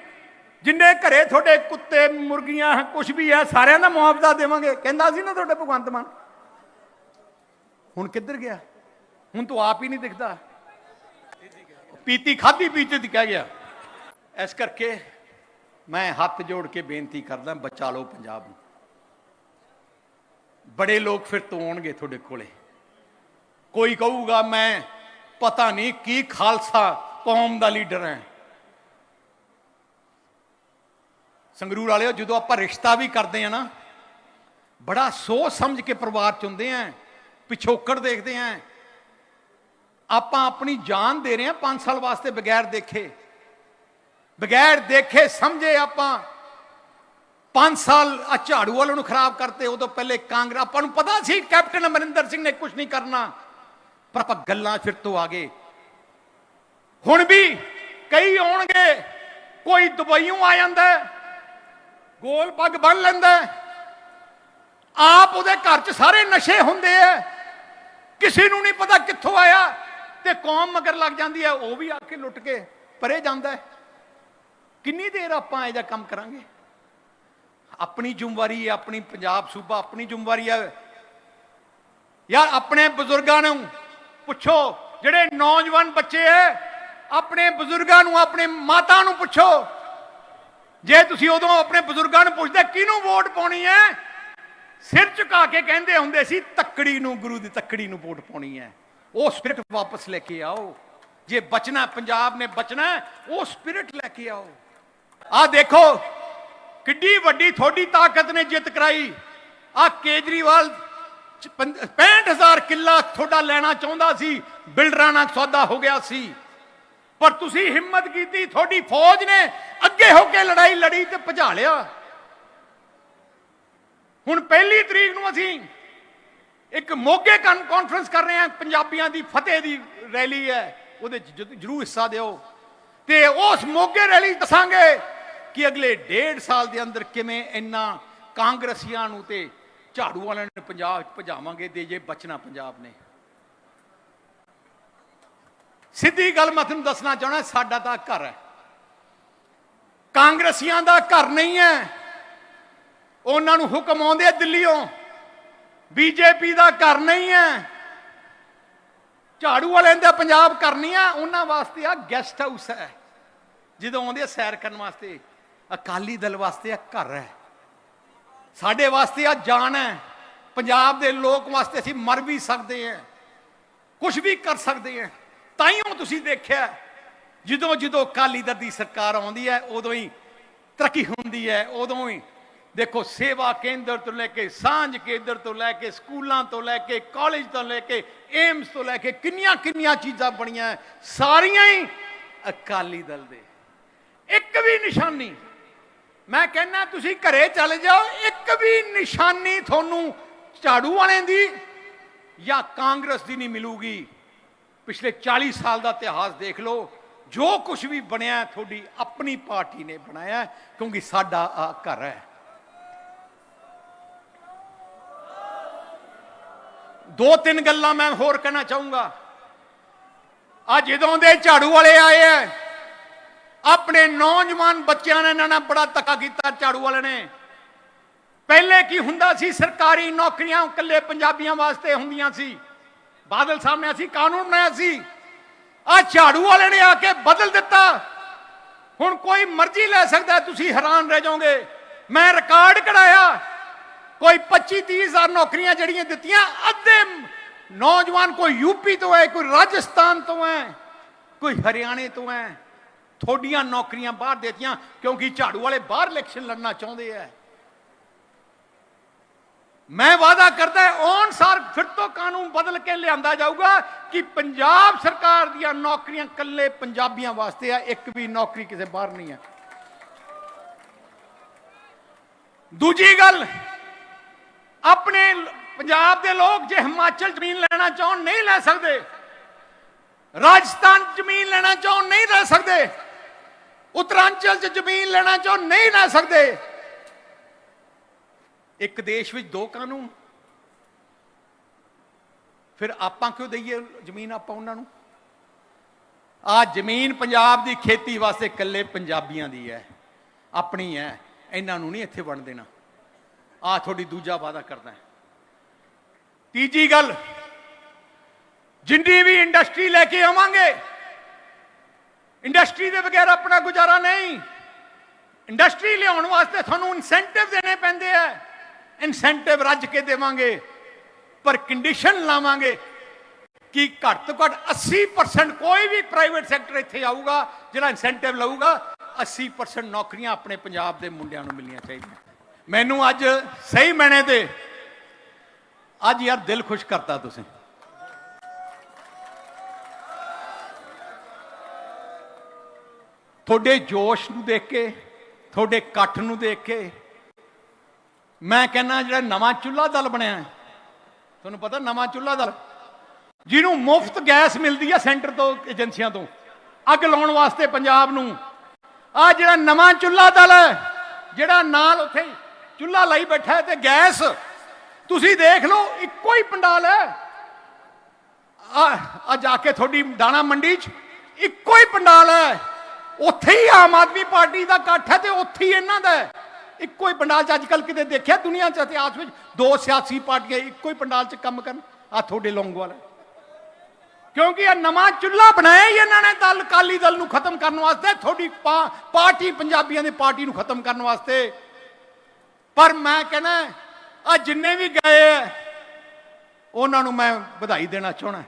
ਜਿੰਨੇ ਘਰੇ ਤੁਹਾਡੇ ਕੁੱਤੇ, ਮੁਰਗੀਆਂ ਕੁਝ ਵੀ ਹੈ, ਸਾਰਿਆਂ ਦਾ ਮੁਆਵਜ਼ਾ ਦੇਵਾਂਗੇ। ਕਹਿੰਦਾ ਸੀ ਨਾ ਤੁਹਾਡੇ ਭਗਵੰਤ ਮਾਨ। ਹੁਣ ਕਿੱਧਰ ਗਿਆ? ਹੁਣ ਤੂੰ ਆਪ ਹੀ ਨਹੀਂ ਦਿਖਦਾ। ਪੀਤੀ ਖਾਦੀ ਪੀਤੀ ਦੀ ਕਹਿ ਗਿਆ। ਇਸ ਕਰਕੇ ਮੈਂ ਹੱਥ ਜੋੜ ਕੇ ਬੇਨਤੀ ਕਰਦਾ, ਬਚਾ ਲਓ ਪੰਜਾਬ ਨੂੰ। ਬੜੇ ਲੋਕ ਫਿਰ ਤੋਂ ਆਉਣਗੇ ਤੁਹਾਡੇ ਕੋਲੇ। ਕੋਈ ਕਹੂਗਾ, ਮੈਂ ਪਤਾ ਨਹੀਂ ਕੀ ਖਾਲਸਾ ਕੌਮ ਦਾ ਲੀਡਰ ਹੈ। ਸੰਗਰੂਰ ਵਾਲਿਓ, ਜਦੋਂ ਆਪਾਂ ਰਿਸ਼ਤਾ ਵੀ ਕਰਦੇ ਆ ਨਾ, ਬੜਾ ਸੋਚ ਸਮਝ ਕੇ ਪਰਿਵਾਰ ਚੁੰਦੇ ਆ ਪਿਛੋਕੜ ਦੇਖਦੇ ਆ ਆਪਾਂ ਆਪਣੀ ਜਾਨ ਦੇ ਰਹੇ ਆ 5 ਸਾਲ ਵਾਸਤੇ ਬਗੈਰ ਦੇਖੇ। ਬਗੈਰ ਦੇਖੇ ਸਮਝੇ ਆਪਾਂ 5 ਸਾਲ ਆ ਝਾੜੂ ਵਾਲੇ ਨੂੰ ਖਰਾਬ ਕਰਤੇ, ਉਦੋਂ ਪਹਿਲੇ ਕਾਂਗਰਸ, ਆਪਾਂ ਨੂੰ ਪਤਾ ਸੀ, ਕੈਪਟਨ ਅਮਰਿੰਦਰ ਸਿੰਘ ਨੇ ਕੁਝ ਨਹੀਂ ਕਰਨਾ। ਪਰ ਆਪਾਂ ਗੱਲਾਂ ਫਿਰ ਤੋਂ ਆ ਗਏ। ਹੁਣ ਵੀ ਕਈ ਆਉਣਗੇ, ਕੋਈ ਦੁਬਈੋਂ ਆ ਜਾਂਦਾ ਗੋਲ ਪੱਗ ਬੰਨ ਲੈਂਦਾ ਆਪ ਉਹਦੇ ਘਰ 'ਚ ਸਾਰੇ ਨਸ਼ੇ ਹੁੰਦੇ ਆ। ਕਿਸੇ ਨੂੰ ਨਹੀਂ ਪਤਾ ਕਿੱਥੋਂ ਆਇਆ ਤੇ ਕੌਮ ਮਗਰ ਲੱਗ ਜਾਂਦੀ ਹੈ, ਉਹ ਵੀ ਆ ਕੇ ਲੁੱਟ ਕੇ ਪਰੇ ਜਾਂਦਾ ਕਿੰਨੀ ਦੇਰ ਆਪਾਂ ਇਹ ਜਿਹਾ ਕੰਮ ਕਰਾਂਗੇ? ਆਪਣੀ ਜ਼ਿੰਮੇਵਾਰੀ ਹੈ, ਆਪਣੀ ਪੰਜਾਬ ਸੂਬਾ ਆਪਣੀ ਜ਼ਿੰਮੇਵਾਰੀ ਹੈ। ਯਾਰ, ਆਪਣੇ ਬਜ਼ੁਰਗਾਂ ਨੂੰ ਪੁੱਛੋ, ਜਿਹੜੇ ਨੌਜਵਾਨ ਬੱਚੇ ਐ ਆਪਣੇ ਬਜ਼ੁਰਗਾਂ ਨੂੰ, ਆਪਣੇ ਮਾਤਾ ਨੂੰ ਪੁੱਛੋ। ਜੇ ਤੁਸੀਂ ਉਦੋਂ ਆਪਣੇ ਬਜ਼ੁਰਗਾਂ ਨੂੰ ਪੁੱਛਦੇ, ਕਿਹਨੂੰ ਵੋਟ ਪਾਉਣੀ ਹੈ? ਸਿਰ ਝੁਕਾ ਕੇ ਕਹਿੰਦੇ ਹੁੰਦੇ ਸੀ, ਤੱਕੜੀ ਨੂੰ, ਗੁਰੂ ਦੀ ਤੱਕੜੀ ਨੂੰ ਵੋਟ ਪਾਉਣੀ ਹੈ। ਉਹ ਸਪਿਰਿਟ ਵਾਪਸ ਲੈ ਕੇ ਆਓ। ਜੇ ਬਚਣਾ, ਪੰਜਾਬ ਨੇ ਬਚਣਾ, ਉਹ ਸਪਿਰਿਟ ਲੈ ਕੇ ਆਓ। ਆ ਦੇਖੋ ਕਿੱਡੀ ਵੱਡੀ ਤੁਹਾਡੀ ਤਾਕਤ ਨੇ ਜਿੱਤ ਕਰਾਈ। ਆ ਕੇਜਰੀਵਾਲ 65000 ਕਿੱਲਾ ਤੁਹਾਡਾ ਲੈਣਾ ਚਾਹੁੰਦਾ ਸੀ, ਬਿਲਡਰਾਂ ਨਾਲ ਸੌਦਾ ਹੋ ਗਿਆ ਸੀ। ਪਰ ਤੁਸੀਂ ਹਿੰਮਤ ਕੀਤੀ, ਤੁਹਾਡੀ ਫੌਜ ਨੇ ਅੱਗੇ ਹੋ ਕੇ ਲੜਾਈ ਲੜੀ ਤੇ ਭਜਾ ਲਿਆ। ਹੁਣ ਪਹਿਲੀ ਤਰੀਕ ਨੂੰ ਅਸੀਂ ਇੱਕ ਮੋਗੇ ਕਾਨਫਰੰਸ ਕਰ ਰਹੇ ਹਾਂ, ਪੰਜਾਬੀਆਂ ਦੀ ਫਤਿਹ ਦੀ ਰੈਲੀ ਹੈ, ਉਹਦੇ 'ਚ ਜਰੂਰ ਹਿੱਸਾ ਦਿਓ। ਤੇ ਉਸ ਮੋਗੇ ਰੈਲੀ ਦੱਸਾਂਗੇ ਕਿ ਅਗਲੇ ਡੇਢ ਸਾਲ ਦੇ ਅੰਦਰ ਕਿਵੇਂ ਇੰਨਾ ਕਾਂਗਰਸੀਆਂ ਨੂੰ ਤੇ ਝਾੜੂ ਵਾਲਿਆਂ ਨੂੰ ਪੰਜਾਬ ਭਜਾਵਾਂਗੇ ਤੇ ਜੇ ਬਚਣਾ ਪੰਜਾਬ ਨੇ? ਸਿੱਧੀ ਗੱਲ ਮੈਂ ਤੁਹਾਨੂੰ ਦੱਸਣਾ ਚਾਹਣਾ ਸਾਡਾ ਤਾਂ ਘਰ ਹੈ। ਕਾਂਗਰਸੀਆਂ ਦਾ ਘਰ ਨਹੀਂ ਹੈ। ਉਹਨਾਂ ਨੂੰ ਹੁਕਮ ਆਉਂਦੇ ਆ ਦਿੱਲੀੋਂ ਬੀਜੇਪੀ ਦਾ ਘਰ ਨਹੀਂ ਹੈ। ਝਾੜੂ ਵਾਲਿਆਂ ਦਾ ਪੰਜਾਬ ਕਰਨੀ ਆ, ਉਹਨਾਂ ਵਾਸਤੇ ਆ ਗੈਸਟ ਹਾਊਸ ਹੈ। ਜਦੋਂ ਆਉਂਦੇ ਆ ਸੈਰ ਕਰਨ ਵਾਸਤੇ। ਅਕਾਲੀ ਦਲ ਵਾਸਤੇ ਆ ਘਰ ਹੈ। ਸਾਡੇ ਵਾਸਤੇ ਆ ਜਾਨ ਹੈ। ਪੰਜਾਬ ਦੇ ਲੋਕ ਵਾਸਤੇ ਅਸੀਂ ਮਰ ਵੀ ਸਕਦੇ ਹਾਂ। ਕੁਝ ਵੀ ਕਰ ਸਕਦੇ ਹਾਂ। ਹੁਣ ਤੁਸੀਂ ਦੇਖਿਆ, ਜਦੋਂ ਜਦੋਂ ਅਕਾਲੀ ਦਲ ਦੀ ਸਰਕਾਰ ਆਉਂਦੀ ਹੈ, ਉਦੋਂ ਹੀ ਤਰੱਕੀ ਹੁੰਦੀ ਹੈ। ਉਦੋਂ ਹੀ ਦੇਖੋ, ਸੇਵਾ ਕੇਂਦਰ ਤੋਂ ਲੈ ਕੇ ਸਾਂਝ ਕੇਂਦਰ ਤੋਂ ਲੈ ਕੇ ਸਕੂਲਾਂ ਤੋਂ ਲੈ ਕੇ ਕਾਲਜ ਤੋਂ ਲੈ ਕੇ ਏਮਸ ਤੋਂ ਲੈ ਕੇ ਕਿੰਨੀਆਂ ਕਿੰਨੀਆਂ ਚੀਜ਼ਾਂ ਬਣੀਆਂ। ਸਾਰੀਆਂ ਹੀ ਅਕਾਲੀ ਦਲ ਦੇ। ਇੱਕ ਵੀ ਨਿਸ਼ਾਨੀ ਮੈਂ ਕਹਿੰਦਾ, ਤੁਸੀਂ ਘਰੇ ਚਲੇ ਜਾਓ, ਇੱਕ ਵੀ ਨਿਸ਼ਾਨੀ ਤੁਹਾਨੂੰ ਝਾੜੂ ਵਾਲਿਆਂ ਦੀ ਜਾਂ ਕਾਂਗਰਸ ਦੀ ਨਹੀਂ ਮਿਲੂਗੀ। ਪਿਛਲੇ 40 ਸਾਲ ਦਾ ਇਤਿਹਾਸ ਦੇਖ ਲਓ, ਜੋ ਕੁਝ ਵੀ ਬਣਿਆ, ਤੁਹਾਡੀ ਆਪਣੀ ਪਾਰਟੀ ਨੇ ਬਣਾਇਆ, ਕਿਉਂਕਿ ਸਾਡਾ ਆ ਘਰ ਹੈ। ਦੋ ਤਿੰਨ ਗੱਲਾਂ ਮੈਂ ਹੋਰ ਕਹਿਣਾ ਚਾਹੂੰਗਾ। ਆ ਜਦੋਂ ਦੇ ਝਾੜੂ ਵਾਲੇ ਆਏ ਐ ਆਪਣੇ ਨੌਜਵਾਨ ਬੱਚਿਆਂ ਨੇ ਇਹਨਾਂ ਨਾਲ ਬੜਾ ਤੱਕਾ ਕੀਤਾ, ਝਾੜੂ ਵਾਲੇ ਨੇ। ਪਹਿਲੇ ਕੀ ਹੁੰਦਾ ਸੀ, ਸਰਕਾਰੀ ਨੌਕਰੀਆਂ ਇਕੱਲੇ ਪੰਜਾਬੀਆਂ ਵਾਸਤੇ ਹੁੰਦੀਆਂ ਸੀ। ਬਾਦਲ ਸਾਹਿਬ ਨੇ ਅਸੀਂ ਕਾਨੂੰਨ ਬਣਾਇਆ ਸੀ। ਆ ਝਾੜੂ ਵਾਲੇ ਨੇ ਆ ਕੇ ਬਦਲ ਦਿੱਤਾ। ਹੁਣ ਕੋਈ ਮਰਜ਼ੀ ਲੈ ਸਕਦਾ ਤੁਸੀਂ ਹੈਰਾਨ ਰਹਿ ਜਾਓਗੇ। ਮੈਂ ਰਿਕਾਰਡ ਕਢਾਇਆ। ਕੋਈ 25 30 ਹਜ਼ਾਰ ਨੌਕਰੀਆਂ ਜਿਹੜੀਆਂ ਦਿੱਤੀਆਂ, ਅੱਧੇ ਨੌਜਵਾਨ ਕੋਈ ਯੂਪੀ ਤੋਂ ਹੈ, ਕੋਈ ਰਾਜਸਥਾਨ ਤੋਂ ਹੈ, ਕੋਈ ਹਰਿਆਣੇ ਤੋਂ ਹੈ। ਥੋਡੀਆਂ ਨੌਕਰੀਆਂ ਬਾਹਰ ਦੇਤੀਆਂ ਕਿਉਂਕਿ ਝਾੜੂ ਵਾਲੇ ਬਾਹਰ ਇਲੈਕਸ਼ਨ ਲੜਨਾ ਚਾਹੁੰਦੇ ਆ ਮੈਂ ਵਾਅਦਾ ਕਰਦਾ ਔਨ ਸਾਰ ਫਿਰ ਤੋਂ ਕਾਨੂੰਨ ਬਦਲ ਕੇ ਲਿਆਂਦਾ ਜਾਊਗਾ ਕਿ ਪੰਜਾਬ ਸਰਕਾਰ ਦੀਆਂ ਨੌਕਰੀਆਂ ਕੱਲੇ ਪੰਜਾਬੀਆਂ ਵਾਸਤੇ ਆ ਇੱਕ ਵੀ ਨੌਕਰੀ ਕਿਸੇ ਬਾਹਰ ਨਹੀਂ ਹੈ ਦੂਜੀ ਗੱਲ, ਆਪਣੇ ਪੰਜਾਬ ਦੇ ਲੋਕ ਜੇ ਹਿਮਾਚਲ ਜ਼ਮੀਨ ਲੈਣਾ ਚਾਹਣ ਨਹੀਂ ਲੈ ਸਕਦੇ, ਰਾਜਸਥਾਨ ਜ਼ਮੀਨ ਲੈਣਾ ਚਾਹਣ ਨਹੀਂ ਲੈ ਸਕਦੇ ਉਤਰਾਂਚਲ 'ਚ ਜ਼ਮੀਨ ਲੈਣਾ ਚਾਹੋ, ਨਹੀਂ ਲੈ ਸਕਦੇ। ਇੱਕ ਦੇਸ਼ ਵਿੱਚ ਦੋ ਕਾਨੂੰਨ। ਫਿਰ ਆਪਾਂ ਕਿਉਂ ਦਈਏ ਜ਼ਮੀਨ ਆਪਾਂ ਉਹਨਾਂ ਨੂੰ? ਆ ਜ਼ਮੀਨ ਪੰਜਾਬ ਦੀ ਖੇਤੀ ਵਾਸਤੇ ਇਕੱਲੇ ਪੰਜਾਬੀਆਂ ਦੀ ਹੈ, ਆਪਣੀ ਹੈ, ਇਹਨਾਂ ਨੂੰ ਨਹੀਂ ਇੱਥੇ ਵੰਡ ਦੇਣਾ। ਆ ਤੁਹਾਡੀ ਦੂਜਾ ਵਾਅਦਾ ਕਰਦਾ ਹੈ। ਤੀਜੀ ਗੱਲ, ਜਿੰਨੀ ਵੀ ਇੰਡਸਟਰੀ ਲੈ ਕੇ ਆਵਾਂਗੇ ਇੰਡਸਟਰੀ ਦੇ ਬਗੈਰ ਆਪਣਾ ਗੁਜ਼ਾਰਾ ਨਹੀਂ। ਇੰਡਸਟਰੀ ਲਿਆਉਣ ਵਾਸਤੇ ਤੁਹਾਨੂੰ ਇਨਸੈਂਟਿਵ ਦੇਣੇ ਪੈਂਦੇ ਆ। ਇਨਸੈਂਟਿਵ ਰੱਜ ਕੇ ਦੇਵਾਂਗੇ, ਪਰ ਕੰਡੀਸ਼ਨ ਲਾਵਾਂਗੇ ਕਿ ਘੱਟ ਤੋਂ ਘੱਟ 80% ਕੋਈ ਵੀ ਪ੍ਰਾਈਵੇਟ ਸੈਕਟਰ ਇੱਥੇ ਆਊਗਾ, ਜਿਹੜਾ ਇਨਸੈਂਟਿਵ ਲਊਗਾ 80% ਨੌਕਰੀਆਂ ਆਪਣੇ ਪੰਜਾਬ ਦੇ ਮੁੰਡਿਆਂ ਨੂੰ ਮਿਲਣੀਆਂ ਚਾਹੀਦੀਆਂ। ਮੈਨੂੰ ਅੱਜ ਸਹੀ ਮੈਨੇ ਤੇ ਅੱਜ ਯਾਰ ਦਿਲ ਖੁਸ਼ ਕਰਤਾ ਤੁਸੀਂ। ਤੁਹਾਡੇ ਜੋਸ਼ ਨੂੰ ਦੇਖ ਕੇ, ਤੁਹਾਡੇ ਇਕੱਠ ਨੂੰ ਦੇਖ ਕੇ ਮੈਂ ਕਹਿੰਦਾ ਜਿਹੜਾ ਨਵਾਂ ਚੁੱਲ੍ਹਾ ਦਲ ਬਣਿਆ ਤੁਹਾਨੂੰ ਪਤਾ ਨਵਾਂ ਚੁੱਲ੍ਹਾ ਦਲ? ਜਿਹਨੂੰ ਮੁਫਤ ਗੈਸ ਮਿਲਦੀ ਹੈ ਸੈਂਟਰ ਤੋਂ, ਏਜੰਸੀਆਂ ਤੋਂ। ਅੱਗ ਲਾਉਣ ਵਾਸਤੇ ਪੰਜਾਬ ਨੂੰ। ਆ ਜਿਹੜਾ ਨਵਾਂ ਚੁੱਲ੍ਹਾ ਦਲ ਹੈ, ਜਿਹੜਾ ਨਾਲ ਉੱਥੇ ਚੁੱਲ੍ਹਾ ਲਈ ਬੈਠਾ ਹੈ ਤੇ ਗੈਸ, ਤੁਸੀਂ ਦੇਖ ਲਓ, ਇੱਕੋ ਹੀ ਪੰਡਾਲ ਹੈ। ਆ ਆ ਜਾ ਕੇ ਤੁਹਾਡੀ ਦਾਣਾ ਮੰਡੀ 'ਚ ਇੱਕੋ ਹੀ ਪੰਡਾਲ ਹੈ। ਉੱਥੇ ਹੀ ਆਮ ਆਦਮੀ ਪਾਰਟੀ ਦਾ ਇਕੱਠ ਹੈ ਤੇ ਉੱਥੇ ਹੀ ਇਹਨਾਂ ਦਾ ਹੈ। ਇੱਕੋ ਹੀ ਪੰਡਾਲ 'ਚ ਅੱਜ ਕੱਲ ਕਿਤੇ ਦੇਖਿਆ ਦੁਨੀਆ 'ਚ ਇਤਿਹਾਸ ਵਿੱਚ ਦੋ ਸਿਆਸੀ ਪਾਰਟੀਆਂ ਇੱਕੋ ਹੀ ਪੰਡਾਲ 'ਚ ਕੰਮ ਕਰਨ? ਆ ਤੁਹਾਡੇ ਲੌਂਗੋਵਾਲ ਹੈ। ਕਿਉਂਕਿ ਇਹ ਨਵਾਂ ਚੁੱਲ੍ਹਾ ਬਣਾਇਆ ਹੀ ਇਹਨਾਂ ਨੇ ਦਲ ਕਾਲੀ ਦਲ ਨੂੰ ਖਤਮ ਕਰਨ ਵਾਸਤੇ, ਤੁਹਾਡੀ ਪਾ- ਪਾਰਟੀ ਪੰਜਾਬੀਆਂ ਦੀ ਪਾਰਟੀ ਨੂੰ ਖਤਮ ਕਰਨ ਵਾਸਤੇ। ਪਰ ਮੈਂ ਕਹਿੰਦਾ ਆ ਜਿੰਨੇ ਵੀ ਗਏ ਹੈ, ਉਹਨਾਂ ਨੂੰ ਮੈਂ ਵਧਾਈ ਦੇਣਾ ਚਾਹਣਾ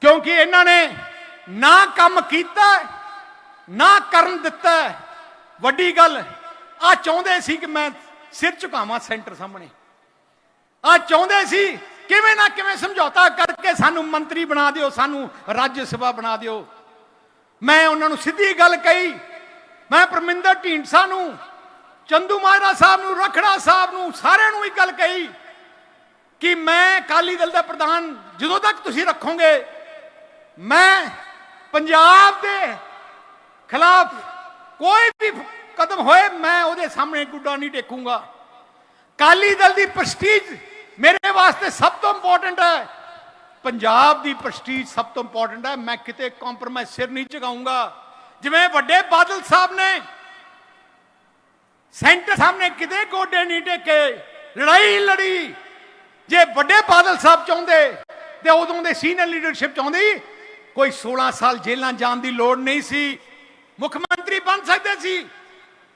ਕਿਉਂਕਿ ਇਹਨਾਂ ਨੇ ਨਾ ਕੰਮ ਕੀਤਾ ਨਾ ਕਰਨ ਦਿੱਤਾ ਵੱਡੀ ਗੱਲ, ਆ ਚਾਹੁੰਦੇ ਸੀ ਕਿ ਮੈਂ ਸਿਰ ਝੁਕਾਵਾਂ ਸੈਂਟਰ ਸਾਹਮਣੇ। ਆ ਚਾਹੁੰਦੇ ਸੀ, ਕਿਵੇਂ ਨਾ ਕਿਵੇਂ ਸਮਝੌਤਾ ਕਰਕੇ ਸਾਨੂੰ ਮੰਤਰੀ ਬਣਾ ਦਿਓ, ਸਾਨੂੰ ਰਾਜ ਸਭਾ ਬਣਾ ਦਿਓ। ਮੈਂ ਉਹਨਾਂ ਨੂੰ ਸਿੱਧੀ ਗੱਲ ਕਹੀ, ਮੈਂ ਪਰਮਿੰਦਰ ਢੀਂਡਸਾ ਨੂੰ, ਚੰਦੂ ਮਾਜਰਾ ਸਾਹਿਬ ਨੂੰ, ਰਖੜਾ ਸਾਹਿਬ ਨੂੰ, ਸਾਰਿਆਂ ਨੂੰ ਇੱਕ ਗੱਲ ਕਹੀ ਕਿ ਮੈਂ ਅਕਾਲੀ ਦਲ ਦਾ ਪ੍ਰਧਾਨ ਜਦੋਂ ਤੱਕ ਤੁਸੀਂ ਰੱਖੋਗੇ, ਮੈਂ ਪੰਜਾਬ ਦੇ ਖਿਲਾਫ ਕੋਈ ਵੀ ਕਦਮ ਹੋਏ, ਮੈਂ ਉਹਦੇ ਸਾਹਮਣੇ ਗੁੱਡਾ ਨਹੀਂ ਟੇਕੂੰਗਾ। ਕਾਲੀ ਦਲ ਦੀ ਪ੍ਰਸਟੀਜ ਮੇਰੇ ਵਾਸਤੇ ਸਭ ਤੋਂ ਇੰਪੋਰਟੈਂਟ ਹੈ। ਪੰਜਾਬ ਦੀ ਪ੍ਰਸਟੀਜ ਸਭ ਤੋਂ ਇੰਪੋਰਟੈਂਟ ਹੈ। ਮੈਂ ਕਿਤੇ ਕੰਪਰੋਮਾਈਜ਼ ਸਿਰ ਨਹੀਂ ਝੁਕਾਊਂਗਾ। ਜਿਵੇਂ ਵੱਡੇ ਬਾਦਲ ਸਾਹਿਬ ਨੇ ਸੈਂਟਰ ਸਾਹਮਣੇ ਕਿਤੇ ਗੋਡੇ ਨਹੀਂ ਟੇਕੇ, ਲੜਾਈ ਲੜੀ। ਜੇ ਵੱਡੇ ਬਾਦਲ ਸਾਹਿਬ ਚਾਹੁੰਦੇ, ਤੇ ਉਦੋਂ ਦੇ ਸੀਨੀਅਰ ਲੀਡਰਸ਼ਿਪ ਚਾਹੁੰਦੀ। ਕੋਈ 16 ਸਾਲ ਜੇਲਾਂ ਜਾਣ ਦੀ ਲੋੜ ਨਹੀਂ ਸੀ। ਮੁੱਖ ਮੰਤਰੀ ਬਣ ਸਕਦੇ ਸੀ।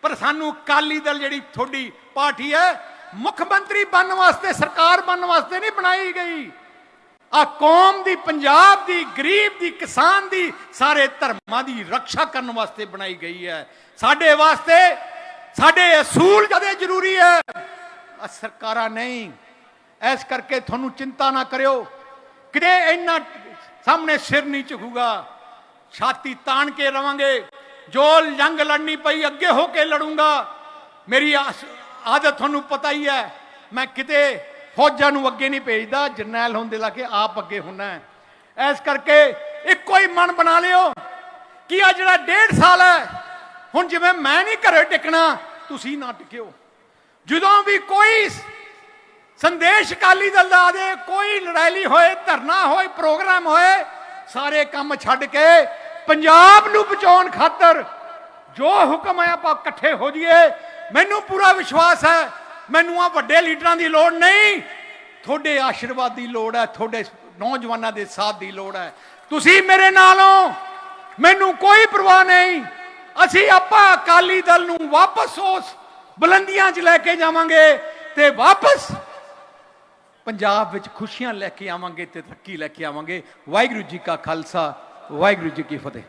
ਪਰ ਸਾਨੂੰ ਅਕਾਲੀ ਦਲ ਜਿਹੜੀ ਤੁਹਾਡੀ ਪਾਰਟੀ ਹੈ, ਮੁੱਖ ਮੰਤਰੀ ਬਣਨ ਵਾਸਤੇ, ਸਰਕਾਰ ਬਣਨ ਵਾਸਤੇ ਨਹੀਂ ਬਣਾਈ ਗਈ। ਆ ਕੌਮ ਦੀ, ਪੰਜਾਬ ਦੀ, ਗਰੀਬ ਦੀ, ਕਿਸਾਨ ਦੀ, ਸਾਰੇ ਧਰਮਾਂ ਦੀ ਰੱਖਿਆ ਕਰਨ ਵਾਸਤੇ ਬਣਾਈ ਗਈ ਹੈ। ਸਾਡੇ ਵਾਸਤੇ, ਸਾਡੇ ਅਸੂਲ ਜਦੇ ਜ਼ਰੂਰੀ ਹੈ ਸਰਕਾਰਾਂ ਨਹੀਂ। ਇਸ ਕਰਕੇ ਤੁਹਾਨੂੰ ਚਿੰਤਾ ਨਾ ਕਰਿਓ। ਕਿਤੇ ਇੰਨਾ ਸਾਹਮਣੇ ਸਿਰ ਨਹੀਂ ਝੁਕੂਗਾ। ਛਾਤੀ ਤਾਣ ਕੇ ਰਵਾਂਗੇ। ਜੋ ਜੰਗ ਲੜਨੀ ਪਈ, ਅੱਗੇ ਹੋ ਕੇ ਲੜੂੰਗਾ। ਮੇਰੀ ਆਦਤ ਤੁਹਾਨੂੰ ਪਤਾ ਹੀ ਹੈ, ਮੈਂ ਕਿਤੇ ਫੌਜਾਂ ਨੂੰ ਅੱਗੇ ਨਹੀਂ ਭੇਜਦਾ, ਜਰਨੈਲ ਹੁੰਦੇ ਲਾ ਕੇ ਆਪ ਅੱਗੇ ਹੁੰਨਾ ਹੈ। ਐਸ ਕਰਕੇ ਇੱਕੋ ਹੀ ਮਨ ਬਣਾ ਲਿਓ ਕਿ ਆ ਜਿਹੜਾ ਡੇਢ ਸਾਲ ਹੈ, ਹੁਣ ਜਿਵੇਂ ਮੈਂ ਨਹੀਂ ਘਰੇ ਟਿਕਣਾ, ਤੁਸੀਂ ਨਾ ਟਿਕਿਓ। ਜਦੋਂ ਵੀ ਕੋਈ ਸੰਦੇਸ਼ ਅਕਾਲੀ ਦਲ ਦਾ ਆਦੇ ਕੋਈ ਲੜਾਈ ਹੋਏ, ਧਰਨਾ ਹੋਏ, ਪ੍ਰੋਗਰਾਮ ਹੋਏ, ਸਾਰੇ ਕੰਮ ਛੱਡ ਕੇ ਪੰਜਾਬ ਨੂੰ ਬਚਾਉਣ ਖਾਤਰ ਜੋ ਹੁਕਮ ਹੈ, ਆਪਾਂ ਇਕੱਠੇ ਹੋ ਜਾਈਏ। ਮੈਨੂੰ ਪੂਰਾ ਵਿਸ਼ਵਾਸ ਹੈ, ਮੈਨੂੰ ਆ ਵੱਡੇ ਲੀਡਰਾਂ ਦੀ ਲੋੜ ਨਹੀਂ। ਤੁਹਾਡੇ ਆਸ਼ੀਰਵਾਦ ਦੀ ਲੋੜ ਹੈ, ਤੁਹਾਡੇ ਨੌਜਵਾਨਾਂ ਦੇ ਸਾਥ ਦੀ ਲੋੜ ਹੈ। ਤੁਸੀਂ ਮੇਰੇ ਨਾਲ ਹੋ ਮੈਨੂੰ ਕੋਈ ਪਰਵਾਹ ਨਹੀਂ। ਅਸੀਂ ਆਪਾਂ ਅਕਾਲੀ ਦਲ ਨੂੰ ਵਾਪਸ ਉਸ ਬੁਲੰਦੀਆਂ 'ਚ ਲੈ ਕੇ ਜਾਵਾਂਗੇ ਤੇ ਵਾਪਸ ਪੰਜਾਬ ਵਿੱਚ ਖੁਸ਼ੀਆਂ ਲੈ ਕੇ ਆਵਾਂਗੇ ਤੇ ਤਰੱਕੀ ਲੈ ਕੇ ਆਵਾਂਗੇ। ਵਾਹਿਗੁਰੂ ਜੀ ਕਾ ਖਾਲਸਾ। ਵਾਹਿਗੁਰੂ ਜੀ ਕੀ ਫਤਿਹ।